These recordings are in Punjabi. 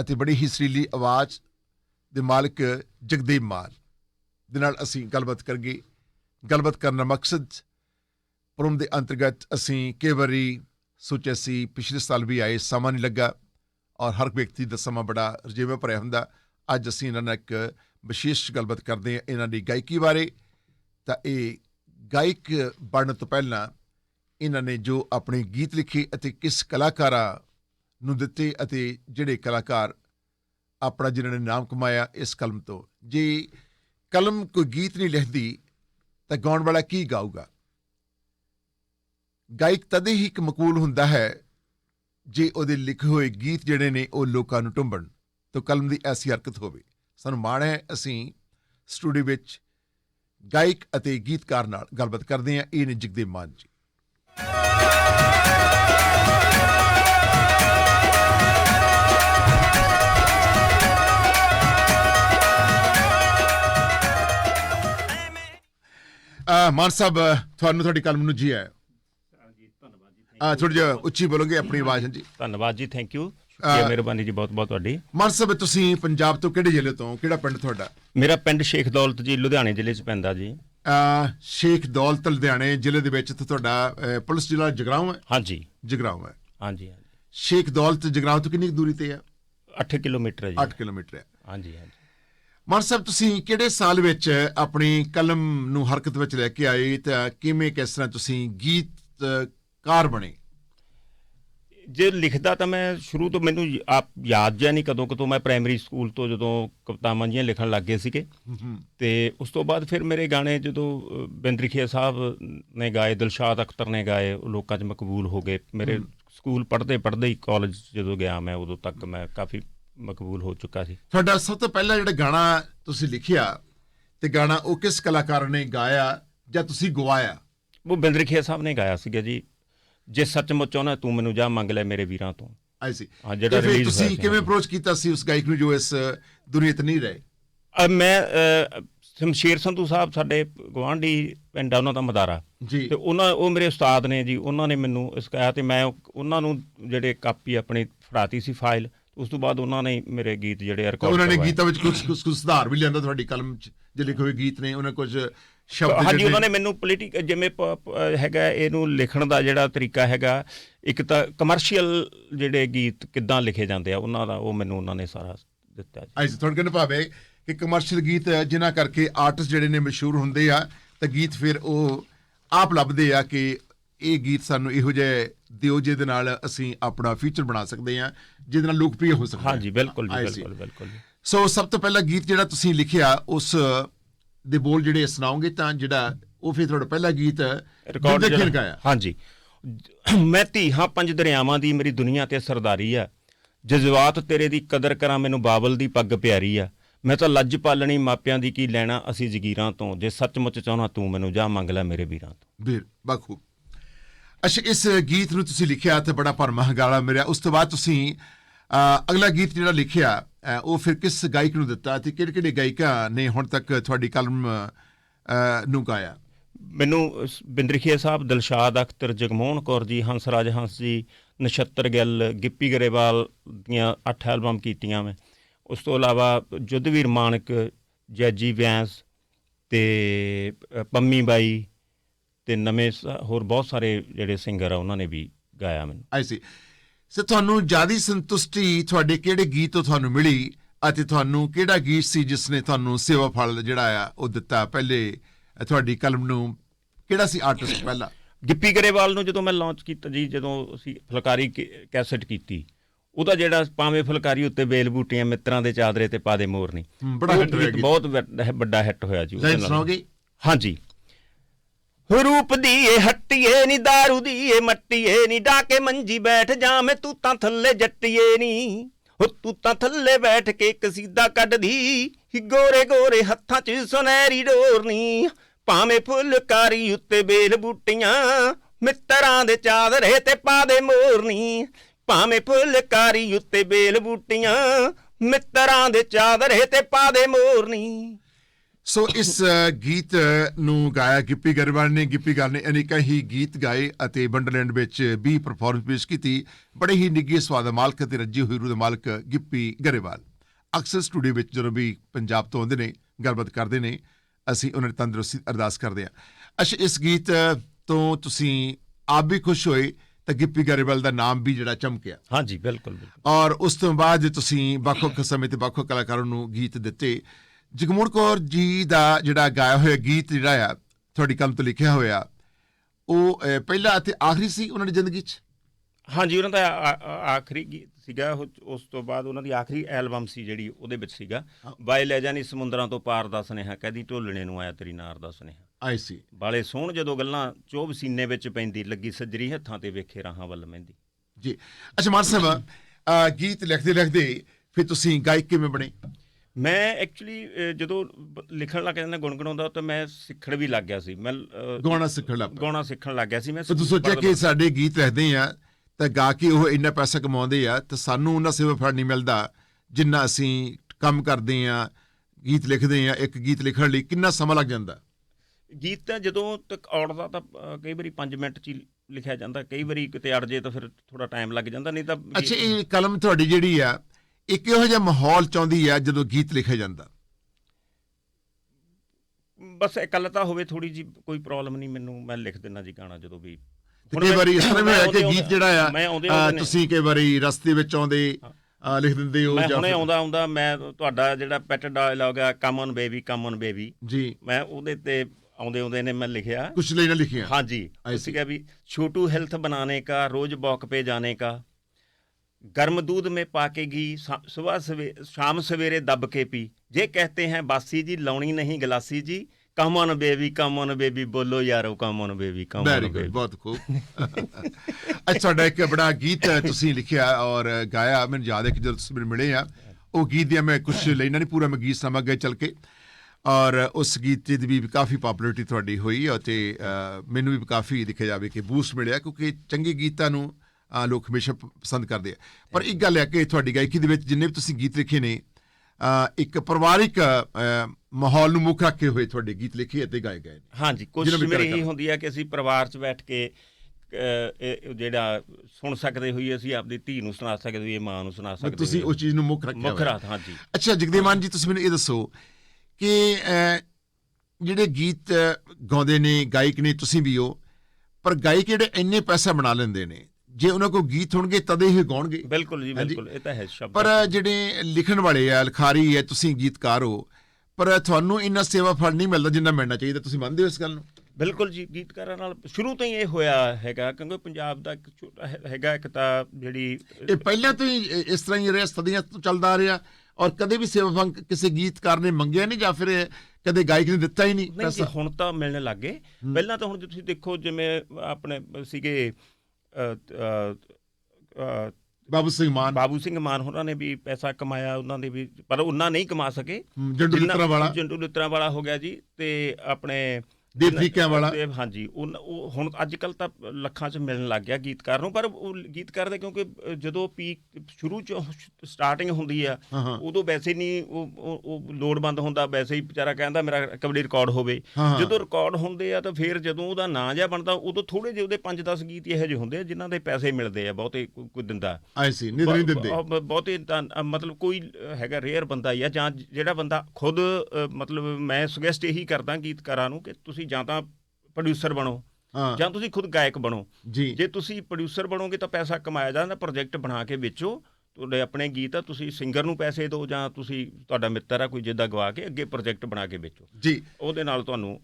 ਅਤੇ ਬੜੀ ਹੀ ਸੁਰੀਲੀ ਆਵਾਜ਼ ਦੇ ਮਾਲਕ ਜਗਦੇਵ ਮਾਲ ਦੇ ਨਾਲ ਅਸੀਂ ਗੱਲਬਾਤ ਕਰਾਂਗੇ। ਗੱਲਬਾਤ ਕਰਨ ਦਾ ਮਕਸਦ ਪ੍ਰੋਗਰਾਮ ਦੇ ਅੰਤਰਗਤ ਅਸੀਂ ਕਈ ਵਾਰੀ ਸੋਚਿਆ ਸੀ, ਪਿਛਲੇ ਸਾਲ ਵੀ ਆਏ, ਸਮਾਂ ਨਹੀਂ ਲੱਗਾ ਔਰ ਹਰ ਵਿਅਕਤੀ ਦਾ ਸਮਾਂ ਬੜਾ ਰਜੇਵਾ ਭਰਿਆ ਹੁੰਦਾ। ਅੱਜ ਅਸੀਂ ਇਹਨਾਂ ਨਾਲ ਇੱਕ ਵਿਸ਼ੇਸ਼ ਗੱਲਬਾਤ ਕਰਦੇ ਹਾਂ ਇਹਨਾਂ ਦੀ ਗਾਇਕੀ ਬਾਰੇ। ਤਾਂ ਇਹ ਗਾਇਕ ਬਣਨ ਤੋਂ ਪਹਿਲਾਂ ਇਹਨਾਂ ਨੇ ਜੋ ਆਪਣੇ ਗੀਤ ਲਿਖੇ ਅਤੇ ਕਿਸ ਕਲਾਕਾਰਾਂ ਨੂੰ ਦਿੱਤੇ ਅਤੇ ਜਿਹੜੇ ਕਲਾਕਾਰ ਆਪਣਾ ਜਿਨ੍ਹਾਂ ਨੇ ਨਾਮ ਕਮਾਇਆ ਇਸ ਕਲਮ ਤੋਂ। ਜੇ ਕਲਮ ਕੋਈ ਗੀਤ ਨਹੀਂ ਲਿਖਦੀ, ਤਾਂ ਗਾਉਣ ਵਾਲਾ ਕੀ ਗਾਊਗਾ? ਗਾਇਕ ਤਦੇ ਹੀ ਇੱਕ ਮਕਬੂਲ ਹੁੰਦਾ ਹੈ ਜੇ ਉਹਦੇ ਲਿਖੇ ਹੋਏ ਗੀਤ ਜਿਹੜੇ ਨੇ ਉਹ ਲੋਕਾਂ ਨੂੰ ਟੁੰਬਣ, ਤਾਂ ਕਲਮ ਦੀ ਐਸੀ ਹਰਕਤ ਹੋਵੇ। ਸਾਨੂੰ ਮਾਣ ਹੈ, ਅਸੀਂ ਸਟੂਡੀਓ ਵਿੱਚ ਗਾਇਕ ਅਤੇ ਗੀਤਕਾਰ ਨਾਲ ਗੱਲਬਾਤ ਕਰਦੇ ਹਾਂ। ਇਹ ਨੇ ਜਗਦੇਵ ਮਾਨ ਜੀ। ਮਾਨ ਸਾਹਿਬ ਤੁਹਾਨੂੰ ਤੁਹਾਡੀ ਕਲਮ ਨੂੰ ਜੀ ਆਇਆ। ਆ ਥੋੜਾ ਜਿਹਾ ਉੱਚੀ ਬੋਲੋਗੇ ਆਪਣੀ ਆਵਾਜ਼ ਹਾਂਜੀ। ਧੰਨਵਾਦ ਜੀ ਥੈਂਕ ਯੂ ਸ਼ੁਕਰੀਆ ਮਿਹਰਬਾਨੀ ਜੀ ਬਹੁਤ ਬਹੁਤ ਤੁਹਾਡੀ। ਮਾਨ ਸਾਹਿਬ ਤੁਸੀਂ ਪੰਜਾਬ ਤੋਂ ਕਿਹੜੇ ਜ਼ਿਲ੍ਹੇ ਤੋਂ? ਕਿਹੜਾ ਪਿੰਡ ਤੁਹਾਡਾ? ਮੇਰਾ ਪਿੰਡ ਸ਼ੇਖ ਦੌਲਤ ਜੀ ਲੁਧਿਆਣੇ ਜ਼ਿਲ੍ਹੇ 'ਚ ਪੈਂਦਾ ਜੀ। ਸ਼ੇਖ ਦੌਲਤ ਲੁਧਿਆਣੇ ਜ਼ਿਲ੍ਹੇ ਦੇ ਵਿੱਚ ਤੁਹਾਡਾ ਪੁਲਿਸ ਜ਼ਿਲ੍ਹਾ ਜਗਰਾਉਂ ਹੈ? ਹਾਂਜੀ। ਜਗਰਾਉਂ ਹੈ। ਹਾਂਜੀ ਹਾਂਜੀ। ਸ਼ੇਖ ਦੌਲਤ ਜਗਰਾਉਂ ਤੋਂ ਕਿੰਨੀ ਦੂਰੀ ਤੇ ਹੈ? 8 ਕਿਲੋਮੀਟਰ ਹੈ 8 ਜੀ ਕਿਲੋਮੀਟਰ ਹੈ। ਹਾਂਜੀ ਹਾਂਜੀ। ਮਾਨ ਸਾਹਿਬ ਤੁਸੀਂ ਕਿਹੜੇ ਸਾਲ ਵਿੱਚ ਆਪਣੀ ਕਲਮ ਨੂੰ ਹਰਕਤ ਵਿੱਚ ਲੈ ਕੇ ਆਏ? ਤਾਂ ਕਿਵੇਂ ਕਿਸ ਤਰ੍ਹਾਂ ਤੁਸੀਂ ਗੀਤਕਾਰ ਬਣੇ? ਜੇ ਲਿਖਦਾ ਤਾਂ ਮੈਂ ਸ਼ੁਰੂ ਤੋਂ ਮੈਨੂੰ ਆਪ ਯਾਦ ਜਿਆ ਨਹੀਂ ਕਦੋਂ ਕਦੋਂ ਮੈਂ ਪ੍ਰਾਇਮਰੀ ਸਕੂਲ ਤੋਂ ਜਦੋਂ ਕਵਿਤਾਵਾਂ ਜੀਆਂ ਲਿਖਣ ਲੱਗ ਗਏ ਸੀਗੇ। ਤੇ ਉਸ ਤੋਂ ਬਾਅਦ ਫਿਰ ਮੇਰੇ ਗਾਣੇ ਜਦੋਂ ਬਿੰਦਰੀਖੀਆ ਸਾਹਿਬ ਨੇ ਗਾਏ ਦਿਲਸ਼ਾਦ ਅਖਤਰ ਨੇ ਗਾਏ ਉਹ ਲੋਕਾਂ 'ਚ ਮਕਬੂਲ ਹੋ ਗਏ। ਮੇਰੇ ਸਕੂਲ ਪੜ੍ਹਦੇ ਪੜ੍ਹਦੇ ਹੀ ਕਾਲਜ ਜਦੋਂ ਗਿਆ ਮੈਂ ਉਦੋਂ ਤੱਕ ਮੈਂ ਕਾਫੀ ਮਕਬੂਲ ਹੋ ਚੁੱਕਾ ਸੀ। ਤੁਹਾਡਾ ਸਭ ਤੋਂ ਪਹਿਲਾ ਜਿਹੜਾ ਗਾਣਾ ਤੁਸੀਂ ਲਿਖਿਆ ਤੇ ਗਾਣਾ ਉਹ ਕਿਸ ਕਲਾਕਾਰ ਨੇ ਗਾਇਆ ਜਾਂ ਤੁਸੀਂ ਗਵਾਇਆ? ਉਹ ਬਿੰਦਰੀਖੀਆ ਸਾਹਿਬ ਨੇ ਗਾਇਆ ਸੀਗਾ ਜੀ। ਜੇ ਸੱਚਮੁੱਚ ਚਾਹੁੰਦਾ ਤੂੰ ਮੈਨੂੰ ਜਾ ਮੰਗ ਲੈ ਮੇਰੇ ਵੀਰਾਂ ਤੋਂ। ਆਈ ਸੀ ਹਾਂ, ਜਿਹੜਾ release ਤੁਸੀਂ। ਕਿਵੇਂ ਅਪਰੋਚ ਕੀਤਾ ਸੀ ਉਸ ਗਾਇਕ ਨੂੰ ਜੋ ਇਸ ਦੁਨੀਆ ਤੇ ਨਹੀਂ ਰਹੇ? ਅ, ਮੈਂ ਸ਼ਮਸ਼ੇਰ ਸੰਧੂ ਸਾਹਿਬ ਸਾਡੇ ਗਵਾਂਢੀ ਪਿੰਡ ਆ ਉਹਨਾਂ ਦਾ ਮਦਾਰਾ। ਜੀ। ਤੇ ਉਹਨਾਂ ਉਹ ਮੇਰੇ ਉਸਤਾਦ ਨੇ ਜੀ ਉਹਨਾਂ ਨੇ ਮੈਨੂੰ ਸਿਖਾਇਆ ਤੇ ਮੈਂ ਉਹਨਾਂ ਨੂੰ ਜਿਹੜੇ ਕਾਪੀ ਆਪਣੀ ਫੜਾਤੀ ਸੀ ਫਾਈਲ ਉਸ ਤੋਂ ਬਾਅਦ ਉਹਨਾਂ ਨੇ ਮੇਰੇ ਗੀਤ ਜਿਹੜੇ ਰਿਕਾਰਡ ਉਹਨਾਂ ਨੇ ਗੀਤਾਂ ਵਿੱਚ ਕੁਝ ਕੁਝ ਸੁਧਾਰ ਵੀ ਲਿਆਂਦਾ ਤੁਹਾਡੀ ਕਲਮ 'ਚ ਜੇ ਲਿਖੇ ਹੋਏ ਗੀਤ ਨੇ ਉਹਨਾਂ ਕੁਝ ਸ਼ਬਦ ਹਾਂਜੀ ਉਹਨਾਂ ਨੇ ਮੈਨੂੰ ਪੋਲੀਟਿਕ ਜਿਵੇਂ ਹੈਗਾ ਇਹਨੂੰ ਲਿਖਣ ਦਾ ਜਿਹੜਾ ਤਰੀਕਾ ਹੈਗਾ ਇੱਕ ਤਾਂ ਕਮਰਸ਼ੀਅਲ ਜਿਹੜੇ ਗੀਤ ਕਿੱਦਾਂ ਲਿਖੇ ਜਾਂਦੇ ਆ ਉਹਨਾਂ ਦਾ ਉਹ ਮੈਨੂੰ ਉਹਨਾਂ ਨੇ ਸਾਰਾ ਦਿੱਤਾ ਜੀ। ਆਈ ਸੀ ਤੁਹਾਡੇ ਕਹਿੰਦੇ ਭਾਵੇਂ ਕਿ ਕਮਰਸ਼ੀਅਲ ਗੀਤ ਜਿਨ੍ਹਾਂ ਕਰਕੇ ਆਰਟਿਸਟ ਜਿਹੜੇ ਨੇ ਮਸ਼ਹੂਰ ਹੁੰਦੇ ਆ ਤਾਂ ਗੀਤ ਫਿਰ ਉਹ ਆਪ ਲੱਭਦੇ ਆ ਕਿ ਇਹ ਗੀਤ ਸਾਨੂੰ ਇਹੋ ਜਿਹੇ ਦਿਓ ਜਿਹਦੇ ਨਾਲ ਅਸੀਂ ਆਪਣਾ ਫਿਊਚਰ ਬਣਾ ਸਕਦੇ ਆ ਜਿਹਦੇ ਨਾਲ ਲੋਕਪ੍ਰਿय ਹੋ ਸਕਦੇ ਹਾਂਜੀ ਬਿਲਕੁਲ ਜੀ. ਬਿਲਕੁਲ ਬਿਲਕੁਲ ਸੋ ਸਭ ਤੋਂ ਪਹਿਲਾ ਗੀਤ ਜਿਹੜਾ ਤੁਸੀਂ ਲਿਖਿਆ ਉਸ ਦੇ ਬੋਲ ਜਿਹੜੇ ਸੁਣਾਓਗੇ ਤਾਂ ਜਿਹੜਾ ਉਹ ਫਿਰ ਤੁਹਾਡਾ ਪਹਿਲਾ ਗੀਤ ਰਿਕਾਰਡ ਜਿਹੜਾ- ਹਾਂਜੀ ਮੈਂ ਧੀ ਹਾਂ ਪੰਜ ਦਰਿਆਵਾਂ ਦੀ ਮੇਰੀ ਦੁਨੀਆ ਤੇ ਸਰਦਾਰੀ ਆ। ਜਜ਼ਬਾਤ ਤੇਰੇ ਦੀ ਕਦਰ ਕਰਾਂ ਮੈਨੂੰ ਬਾਬਲ ਦੀ ਪੱਗ ਪਿਆਰੀ ਆ। ਮੈਂ ਤਾਂ ਲੱਜ ਪਾਲਣੀ ਮਾਪਿਆਂ ਦੀ ਕੀ ਲੈਣਾ ਅਸੀਂ ਜ਼ਗੀਰਾਂ ਤੋਂ। ਜੇ ਸੱਚਮੁੱਚ ਚਾਹਣਾ ਤੂੰ ਮੈਨੂੰ ਜਾ ਮੰਗ ਲੈ ਮੇਰੇ ਵੀਰਾਂ ਤੋਂ। ਵੀਰ ਬਖੂਬ। ਅੱਛਾ, ਇਸ ਗੀਤ ਨੂੰ ਤੁਸੀਂ ਲਿਖਿਆ ਤੇ ਬੜਾ ਭਰਮਾ ਹੰਗਾਰਾ ਮਿਲਿਆ। ਉਸ ਤੋਂ ਬਾਅਦ ਤੁਸੀਂ ਅਗਲਾ ਗੀਤ ਜਿਹੜਾ ਲਿਖਿਆ ਉਹ ਫਿਰ ਕਿਸ ਗਾਇਕ ਨੂੰ ਦਿੱਤਾ ਤੇ ਕਿਹੜੇ ਕਿਹੜੇ ਗਾਇਕਾਂ ਨੇ ਹੁਣ ਤੱਕ ਤੁਹਾਡੀ ਕਲਮ ਨੂੰ ਗਾਇਆ? ਮੈਨੂੰ ਸ- ਬਿੰਦਰਖੀਆ ਸਾਹਿਬ, ਦਿਲਸ਼ਾਦ ਅਖਤਰ, ਜਗਮੋਹਨ ਕੌਰ ਜੀ, ਹੰਸ ਰਾਜ ਹੰਸ ਜੀ, ਨਛੱਤਰ ਗਿੱਲ, ਗਿੱਪੀ ਗਰੇਵਾਲ ਦੀਆਂ 8 ਐਲਬਮ ਕੀਤੀਆਂ ਮੈਂ। ਉਸ ਤੋਂ ਇਲਾਵਾ ਜੁੱਧਵੀਰ ਮਾਨਕ, ਜੈਜੀ ਵਿਆਸ ਤੇ ਪੰਮੀ ਬਾਈ ਤੇ ਨਵੇਂ ਹੋਰ ਬਹੁਤ ਸਾਰੇ ਜਿਹੜੇ ਸਿੰਗਰ ਆ ਉਹਨਾਂ ਨੇ ਵੀ ਗਾਇਆ ਮੈਨੂੰ। ਆਈ ਸੀ ਸੋ ਤੁਹਾਨੂੰ ਜਿਆਦੀ ਸੰਤੁਸ਼ਟੀ ਤੁਹਾਡੇ ਕਿਹੜੇ ਗੀਤ ਤੋਂ ਤੁਹਾਨੂੰ ਮਿਲੀ ਅਤੇ ਤੁਹਾਨੂੰ ਕਿਹੜਾ ਗੀਤ ਸੀ ਜਿਸ ਨੇ ਤੁਹਾਨੂੰ ਸੇਵਾ ਫਲ ਜਿਹੜਾ ਆ ਉਹ ਦਿੱਤਾ? ਪਹਿਲੇ ਤੁਹਾਡੀ ਕਲਮ ਨੂੰ ਕਿਹੜਾ ਸੀ ਆਰਟਿਸਟ ਪਹਿਲਾ? ਗਿੱਪੀ ਗਰੇਵਾਲ ਨੂੰ ਜਦੋਂ ਮੈਂ ਲਾਂਚ ਕੀਤਾ ਜੀ ਜਦੋਂ ਅਸੀਂ ਫੁਲਕਾਰੀ ਕੈਸਟ ਕੀਤੀ ਉਹਦਾ ਜਿਹੜਾ ਪਾਵੇਂ ਫੁਲਕਾਰੀ ਉੱਤੇ ਬੇਲ ਬੂਟੀਆਂ ਮਿੱਤਰਾਂ ਦੇ ਚਾਦਰੇ ਤੇ ਪਾ ਦੇ ਮੋਰਨੀ ਬੜਾ ਗੀਤ। ਬਹੁਤ ਵੱਡਾ- ਹਿੱਟ ਹੋਇਆ ਜੀ ਉਹਦੇ ਨਾਲ। ਹਾਂਜੀ। ਰੂਪ ਦੀ ਏ ਹੱਟੀਏ ਨੀ दारू ਦੀ ਏ ਮੱਟੀਏ ਨੀ, ਡਾਕੇ ਮੰਜੀ ਬੈਠ ਜਾਵੇਂ ਤੂੰ ਤਾਂ ਥੱਲੇ ਜੱਟੀਏ ਨੀ। ਹੋ, ਤੂੰ ਤਾਂ ਥੱਲੇ ਬੈਠ ਕੇ ਕਸੀਦਾ ਕੱਢਦੀ ਗੋਰੇ ਗੋਰੇ ਹੱਥਾਂ 'ਚ ਸੁਨਹਿਰੀ ਡੋਰਨੀ ਭਾਵੇਂ ਫੁੱਲਕਾਰੀ ਉੱਤੇ ਬੇਲ ਬੂਟੀਆਂ, ਮਿੱਤਰਾਂ ਦੇ ਚਾਦਰੇ ਤੇ ਪਾ ਦੇ ਮੋਰਨੀ ਭਾਵੇਂ ਫੁੱਲਕਾਰੀ ਉੱਤੇ ਬੇਲ ਬੂਟੀਆਂ, ਮਿੱਤਰਾਂ ਦੇ ਚਾਦਰੇ ਤੇ ਪਾ ਦੇ ਮੋਰਨੀ ਸੋ ਇਸ ਗੀਤ ਨੂੰ ਗਾਇਆ ਗਿੱਪੀ ਗਰੇਵਾਲ ਨੇ ਗਿੱਪੀ ਗਰੇਵਾਲ ਨੇ ਅਨੇਕਾਂ ਹੀ ਗੀਤ ਗਾਏ ਅਤੇ ਵੰਡਰਲੈਂਡ ਵਿੱਚ 20 ਪਰਫਾਰਮੈਂਸ ਪੇਸ਼ ਕੀਤੀ ਬੜੇ ਹੀ ਨਿੱਘੇ ਸਵਾਦ ਦਾ ਮਾਲਕ ਅਤੇ ਰੱਜੀ ਹੋਈ ਰੂਹ ਦੇ ਮਾਲਕ ਗਿੱਪੀ ਗਰੇਵਾਲ ਅਕਸਰ ਸਟੂਡੀਓ ਵਿੱਚ ਜਦੋਂ ਵੀ ਪੰਜਾਬ ਤੋਂ ਆਉਂਦੇ ਨੇ ਗੱਲਬਾਤ ਕਰਦੇ ਨੇ ਅਸੀਂ ਉਹਨਾਂ ਦੀ ਤੰਦਰੁਸਤੀ ਅਰਦਾਸ ਕਰਦੇ ਹਾਂ ਅੱਛਾ ਇਸ ਗੀਤ ਤੋਂ ਤੁਸੀਂ ਆਪ ਵੀ ਖੁਸ਼ ਹੋਏ ਤਾਂ ਗਿੱਪੀ ਗਰੇਵਾਲ ਦਾ ਨਾਮ ਵੀ ਜਿਹੜਾ ਚਮਕਿਆ ਹਾਂਜੀ ਬਿਲਕੁਲ ਬਿਲਕੁਲ ਔਰ ਉਸ ਤੋਂ ਬਾਅਦ ਤੁਸੀਂ ਵੱਖ-ਵੱਖ ਸਮੇਂ ਤੇ ਵੱਖ-ਵੱਖ ਕਲਾਕਾਰਾਂ ਨੂੰ ਗੀਤ ਦਿੱਤੇ ਜਗਮੋਹਨ ਕੌਰ ਜੀ ਦਾ ਜਿਹੜਾ ਗਾਇਆ ਹੋਇਆ ਗੀਤ ਜਿਹੜਾ ਆ ਤੁਹਾਡੀ ਕਲਮ ਤੋਂ ਲਿਖਿਆ ਹੋਇਆ ਉਹ ਪਹਿਲਾ ਅਤੇ ਆਖਰੀ ਸੀ ਉਹਨਾਂ ਦੀ ਜ਼ਿੰਦਗੀ 'ਚ? ਹਾਂਜੀ ਉਹਨਾਂ ਦਾ ਆਖਰੀ ਗੀਤ ਸੀਗਾ ਉਸ ਤੋਂ ਬਾਅਦ ਉਹਨਾਂ ਦੀ ਆਖਰੀ ਐਲਬਮ ਸੀ ਜਿਹੜੀ ਉਹਦੇ ਵਿੱਚ ਸੀਗਾ ਬਾਈ ਲੈ ਜਾਨੀ ਸਮੁੰਦਰਾਂ ਤੋਂ ਪਾਰ ਦਾ ਸੁਨੇਹਾ ਕਹਦੀ ਢੋਲਣੇ ਨੂੰ ਆਇਆ ਤੇਰੀ ਨਾਰ ਦਾ ਸੁਨੇਹਾ। ਆਈ ਸੀ ਬਾਲੇ ਸੋਹਣ ਜਦੋਂ ਗੱਲਾਂ ਚੋਬ ਸੀਨੇ ਵਿੱਚ ਪੈਂਦੀ ਲੱਗੀ ਸੱਜਰੀ ਹੱਥਾਂ ਤੇ ਵੇਖੇ ਰਾਹਾਂ ਵੱਲ ਮਹਿੰਦੀ। ਜੀ। ਅੱਛਾ ਮਾਨ ਸਾਹਿਬ ਗੀਤ ਲਿਖਦੇ ਲਿਖਦੇ ਫਿਰ ਤੁਸੀਂ ਗਾਇਕ ਕਿਵੇਂ ਬਣੇ? ਮੈਂ ਐਕਚੁਅਲੀ ਜਦੋਂ ਲਿਖਣ ਲੱਗ ਜਾਂਦਾ ਗੁੰਗਣਾਉਂਦਾ ਤਾਂ ਮੈਂ ਸਿੱਖਣ ਵੀ ਲੱਗ ਗਿਆ ਸੀ। ਮੈਂ ਗਾਉਣਾ ਸਿੱਖਣ ਲੱਗ ਪਏ ਗਾਉਣਾ ਸਿੱਖਣ ਲੱਗ ਗਿਆ ਸੀ। ਮੈਂ ਤਾਂ ਤੁਸੀਂ ਸੋਚਿਆ ਕਿ ਸਾਡੇ ਗੀਤ ਲਿਖਦੇ ਆ ਤਾਂ ਗਾ ਕੇ ਉਹ ਇੰਨਾ ਪੈਸਾ ਕਮਾਉਂਦੇ ਆ ਤਾਂ ਸਾਨੂੰ ਉਹਨਾਂ ਸੇਵਾ ਫੜ ਨਹੀਂ ਮਿਲਦਾ ਜਿੰਨਾ ਅਸੀਂ ਕੰਮ ਕਰਦੇ ਆ ਗੀਤ ਲਿਖਦੇ ਆ ਇੱਕ ਗੀਤ ਲਿਖਣ ਲਈ ਕਿੰਨਾ ਸਮਾਂ ਲੱਗ ਜਾਂਦਾ? ਗੀਤ ਤਾਂ ਜਦੋਂ ਤੱਕ ਔੜਦਾ ਤਾਂ ਕਈ ਵਾਰੀ 5 ਮਿੰਟ ਚ ਹੀ ਲਿਖਿਆ ਜਾਂਦਾ ਕਈ ਵਾਰੀ ਕਿਤੇ ਅੜ ਜੇ ਤਾਂ ਫਿਰ ਥੋੜਾ ਟਾਈਮ ਲੱਗ ਜਾਂਦਾ ਨਹੀਂ ਤਾਂ ਅੱਛਾ ਇਹ ਕਲਮ ਤੁਹਾਡੀ ਜਿਹੜੀ ਆ ਇੱਕ ਇਹੋ ਜਿਹਾ ਮਾਹੌਲ ਚਾਹੁੰਦੀ ਹੈ ਜਦੋਂ ਗੀਤ ਲਿਖਿਆ ਜਾਂਦਾ। ਬਸ ਇਕੱਲਤਾ ਹੋਵੇ ਥੋੜੀ ਜੀ ਕੋਈ ਪ੍ਰੋਬਲਮ ਨਹੀਂ ਮੈਨੂੰ ਮੈਂ ਲਿਖ ਦਿੰਦਾ ਜੀ ਗਾਣਾ ਜਦੋਂ ਵੀ। ਕਈ ਵਾਰੀ ਇਸ ਤਰ੍ਹਾਂ ਵੀ ਹੋਇਆ ਕਿ ਗੀਤ ਜਿਹੜਾ ਆ ਤੁਸੀਂ ਕਈ ਵਾਰੀ ਰਸਤੇ ਵਿੱਚ ਆਉਂਦੇ ਲਿਖ ਦਿੰਦੇ ਹੋ ਜਾਂ ਮੈਂ ਆਉਂਦਾ ਆਉਂਦਾ ਮੈਂ ਤੁਹਾਡਾ ਜਿਹੜਾ ਪੈਟ ਡਾਇਲੌਗ ਆ come on baby come on baby ਜੀ। ਮੈਂ ਉਹਦੇ ਤੇ ਆਉਂਦੇ ਆਉਂਦੇ ਨੇ ਮੈਂ ਲਿਖਿਆ। ਕੁਝ ਲੈਣਾ ਲਿਖਿਆ। ਹਾਂਜੀ ਸੀਗਾ ਵੀ ਛੋਟੂ ਹੈਲਥ ਬਣਾਉਣੇ ਕਾ ਰੋਜ਼ ਵਾਕ ਪੇ ਜਾਣੇ ਕਾ। गर्म दूध में पाके घी सा- सुबह सवे, शाम सवेरे दब के पी जे कहते हैं बासी जी लौनी नहीं गलासी जी come on baby come on baby बोलो यारो come on baby come very on good baby ਬਹੁਤ ਖੂਬ ਅੱਛਾ ਤੁਹਾਡਾ ਇੱਕ ਬੜਾ ਗੀਤ ਤੁਸੀਂ ਲਿਖਿਆ ਔਰ ਗਾਇਆ ਮੈਨੂੰ ਯਾਦ ਹੈ ਕਿ ਜਦੋਂ ਤੁਸੀਂ ਮੈਨੂੰ ਮਿਲੇ ਆ ਉਹ ਗੀਤ ਦੀਆਂ ਮੈਂ ਕੁਝ ਲੈਣਾ ਨਹੀਂ ਪੂਰਾ ਮੈਂ ਗੀਤ ਸੁਣਾਵਾਂ ਅੱਗੇ ਚੱਲ ਕੇ ਔਰ ਉਸ ਗੀਤ ਦੀ ਵੀ ਕਾਫੀ ਪਪੂਲੈਰਿਟੀ ਤੁਹਾਡੀ ਹੋਈ ਅਤੇ ਅਹ, ਮੈਨੂੰ ਵੀ ਕਾਫੀ ਦਿਖਿਆ ਜਾਵੇ ਕਿ ਬੂਸਟ ਮਿਲਿਆ ਕਿਉਂਕਿ ਚੰਗੇ ਗੀਤਾਂ ਨੂੰ ਅਹ, ਲੋਕ ਹਮੇਸ਼ਾ ਪਸੰਦ ਕਰਦੇ ਆ ਪਰ ਇੱਕ ਗੱਲ ਹੈ ਕਿ ਤੁਹਾਡੀ ਗਾਇਕੀ ਦੇ ਵਿੱਚ ਜਿੰਨੇ ਵੀ ਤੁਸੀਂ ਗੀਤ ਲਿਖੇ ਨੇ ਇੱਕ ਪਰਿਵਾਰਿਕ ਮਾਹੌਲ ਨੂੰ ਮੁੱਖ ਰੱਖ ਕੇ ਹੋਏ ਤੁਹਾਡੇ ਗੀਤ ਲਿਖੇ ਅਤੇ ਗਾਏ ਗਏ ਨੇ ਹਾਂਜੀ ਕੋਸ਼ਿਸ਼ ਵੀ ਮੇਰੀ ਇਹੀ ਹੁੰਦੀ ਹੈ ਕਿ ਅਸੀਂ ਪਰਿਵਾਰ 'ਚ ਬੈਠ ਕੇ ਜਿਹੜਾ ਸੁਣ ਸਕਦੇ ਹੋਈ ਅਸੀਂ ਆਪਦੀ ਧੀ ਨੂੰ ਸੁਣਾ ਸਕਦੇ ਹੋਈਏ ਮਾਂ ਨੂੰ ਸੁਣਾ ਸਕਦੇ ਤੁਸੀਂ। ਉਸ ਚੀਜ਼ ਨੂੰ ਮੁੱਖ ਰੱਖਿਆ ਮੁੱਖ। ਰਾਤ ਹਾਂਜੀ ਅੱਛਾ ਜਗਦੇਵਾਨ ਜੀ ਤੁਸੀਂ ਮੈਨੂੰ ਇਹ ਦੱਸੋ ਕਿ ਜਿਹੜੇ ਗੀਤ ਗਾਉਂਦੇ ਨੇ ਗਾਇਕ ਨੇ ਤੁਸੀਂ ਵੀ ਹੋ ਪਰ ਗਾਇਕ ਜਿਹੜੇ ਇੰਨੇ ਪੈਸਾ ਬਣਾ ਲੈਂਦੇ ਨੇ ਜੇ ਉਹਨਾਂ ਕੋਲ ਗੀਤ ਹੋਣਗੇ ਤਦੇ ਹੀ ਗਾਉਣਗੇ। ਬਿਲਕੁਲ ਜੀ। ਬਿਲਕੁਲ ਇਹ ਤਾਂ ਹੈ ਸ਼ਬਦ। ਪਰ ਜਿਹੜੇ ਲਿਖਣ ਵਾਲੇ ਆ ਲਿਖਾਰੀ ਹੈ ਤੁਸੀਂ ਗੀਤਕਾਰ ਹੋ ਪਰ ਤੁਹਾਨੂੰ ਇੰਨਾ ਸੇਵਾ ਫਲ ਨਹੀਂ ਮਿਲਦਾ ਜਿੰਨਾ ਮਿਲਣਾ ਚਾਹੀਦਾ ਤੁਸੀਂ ਮੰਨਦੇ ਹੋ ਇਸ ਗੱਲ ਨੂੰ? ਬਿਲਕੁਲ ਜੀ ਗੀਤਕਾਰਾਂ ਨਾਲ ਸ਼ੁਰੂ ਤੋਂ ਹੀ ਇਹ ਹੋਇਆ ਹੈਗਾ ਕਿਉਂਕਿ ਪੰਜਾਬ ਦਾ ਇੱਕ ਛੋਟਾ ਹੈਗਾ ਇੱਕ ਤਾਂ ਜਿਹੜੀ ਇਹ ਪਹਿਲਾਂ ਤੋਂ ਹੀ ਇਸ ਤਰ੍ਹਾਂ ਹੀ ਰਿਹਾ ਸਦੀਆਂ ਤੋਂ ਚੱਲਦਾ ਆ ਰਿਹਾ ਔਰ ਕਦੇ ਵੀ ਸੇਵਾ ਫੰਕ ਕਿਸੇ ਗੀਤਕਾਰ ਨੇ ਮੰਗਿਆ ਨਹੀਂ ਜਾਂ ਫਿਰ ਕਦੇ ਗਾਇਕ ਨੇ ਦਿੱਤਾ ਹੀ ਨਹੀਂ ਪੈਸਾ। ਹੁਣ ਤਾਂ ਮਿਲਣ ਲੱਗ ਗਏ। ਪਹਿਲਾਂ ਤਾਂ ਹੁਣ ਜੇ ਤੁਸੀਂ ਦੇਖੋ ਜਿਵੇਂ ਆਪਣੇ ਸੀਗੇ ਅ, ਅ, ਬਾਬੂ ਸਿੰਘ ਮਾਨ। ਬਾਬੂ ਸਿੰਘ ਮਾਨ ਹੋਰਾਂ ਨੇ ਵੀ ਪੈਸਾ ਕਮਾਇਆ ਉਹਨਾਂ ਦੇ ਵੀ ਪਰ ਉਹਨਾਂ ਨਹੀਂ ਕਮਾ ਸਕੇ। ਹਮ, ਜੰਡੂ ਜਿੰਨਾ- ਲਿੱਤਰਾਂ ਵਾਲਾ ਜੰਡੂ ਲਿੱਤਰਾਂ ਵਾਲਾ ਹੋ ਗਿਆ ਜੀ ਤੇ ਆਪਣੇ ਦੇਵ ਫਰੀਕਿਆਂ ਵਾਲਾ। ਹਾਂਜੀ ਉਹ ਹੁਣ ਅੱਜ ਕੱਲ ਤਾਂ ਲੱਖਾਂ 'ਚ ਮਿਲਣ ਲੱਗ ਗਿਆ ਗੀਤਕਾਰ ਨੂੰ ਪਰ ਉਹ ਗੀਤਕਾਰ ਦੇ ਕਿਉਂਕਿ ਜਦੋਂ ਪੀਕ ਸ਼ੁਰੂ 'ਚ ਸਟਾਰਟਿੰਗ ਹੁੰਦੀ ਆ ਉਦੋਂ ਵੈਸੇ ਨਹੀਂ ਉਹ ਉਹ- ਲੋੜਵੰਦ ਹੁੰਦਾ ਵੈਸੇ ਹੀ ਵਿਚਾਰਾ ਕਹਿੰਦਾ ਮੇਰਾ ਕਬੱਡੀ ਰਿਕਾਰਡ ਹੋਵੇ। ਜਦੋਂ ਰਿਕਾਰਡ ਹੁੰਦੇ ਆ ਤਾਂ ਫਿਰ ਜਦੋਂ ਉਹਦਾ ਨਾਂ ਜਿਹਾ ਬਣਦਾ ਉਦੋਂ ਥੋੜੇ ਜਿਹੇ ਉਹਦੇ 5-10 ਗੀਤ ਇਹੋ ਜਿਹੇ ਹੁੰਦੇ ਆ ਜਿਨ੍ਹਾਂ ਦੇ ਪੈਸੇ ਮਿਲਦੇ ਆ ਬਹੁਤੇ ਕੋਈ ਦਿੰਦਾ। ਆਈ ਸੀ ਨਹੀਂ ਨਹੀਂ ਦਿੰਦੇ। ਬਹੁਤੇ ਮਤਲਬ ਕੋਈ ਹੈਗਾ ਰੇਅਰ ਬੰਦਾ ਹੀ ਆ ਜਾਂ ਜਿਹੜਾ ਬੰਦਾ ਖੁਦ ਮਤਲਬ ਮੈਂ ਸੁਜੈਸਟ ਇਹੀ ਕਰਦਾ ਗੀਤਕਾਰਾਂ ਨੂੰ ਕਿ ਤੁਸੀਂ ਜਾਂ ਤਾਂ ਪ੍ਰੋਡਿਊਸਰ ਬਣੋ ਹਾਂ। ਜਾਂ ਤੁਸੀਂ ਖੁਦ ਗਾਇਕ ਬਣੋ। ਜੀ। ਜੇ ਤੁਸੀਂ ਪ੍ਰੋਡਿਊਸਰ ਬਣੋਗੇ ਤਾਂ ਪੈਸਾ ਕਮਾਇਆ ਜਾਂਦਾ ਪ੍ਰੋਜੈਕਟ ਬਣਾ ਕੇ ਵੇਚੋ। ਤੁਹਾਡੇ ਆਪਣੇ ਗੀਤ ਆ ਤੁਸੀਂ ਸਿੰਗਰ ਨੂੰ ਪੈਸੇ ਦਿਓ ਜਾਂ ਤੁਸੀਂ ਤੁਹਾਡਾ ਮਿੱਤਰ ਆ ਕੋਈ ਜਿੱਦਾਂ ਗਵਾ ਕੇ ਅੱਗੇ ਪ੍ਰੋਜੈਕਟ ਬਣਾ ਕੇ ਵੇਚੋ। ਜੀ। ਉਹਦੇ ਨਾਲ ਤੁਹਾਨੂੰ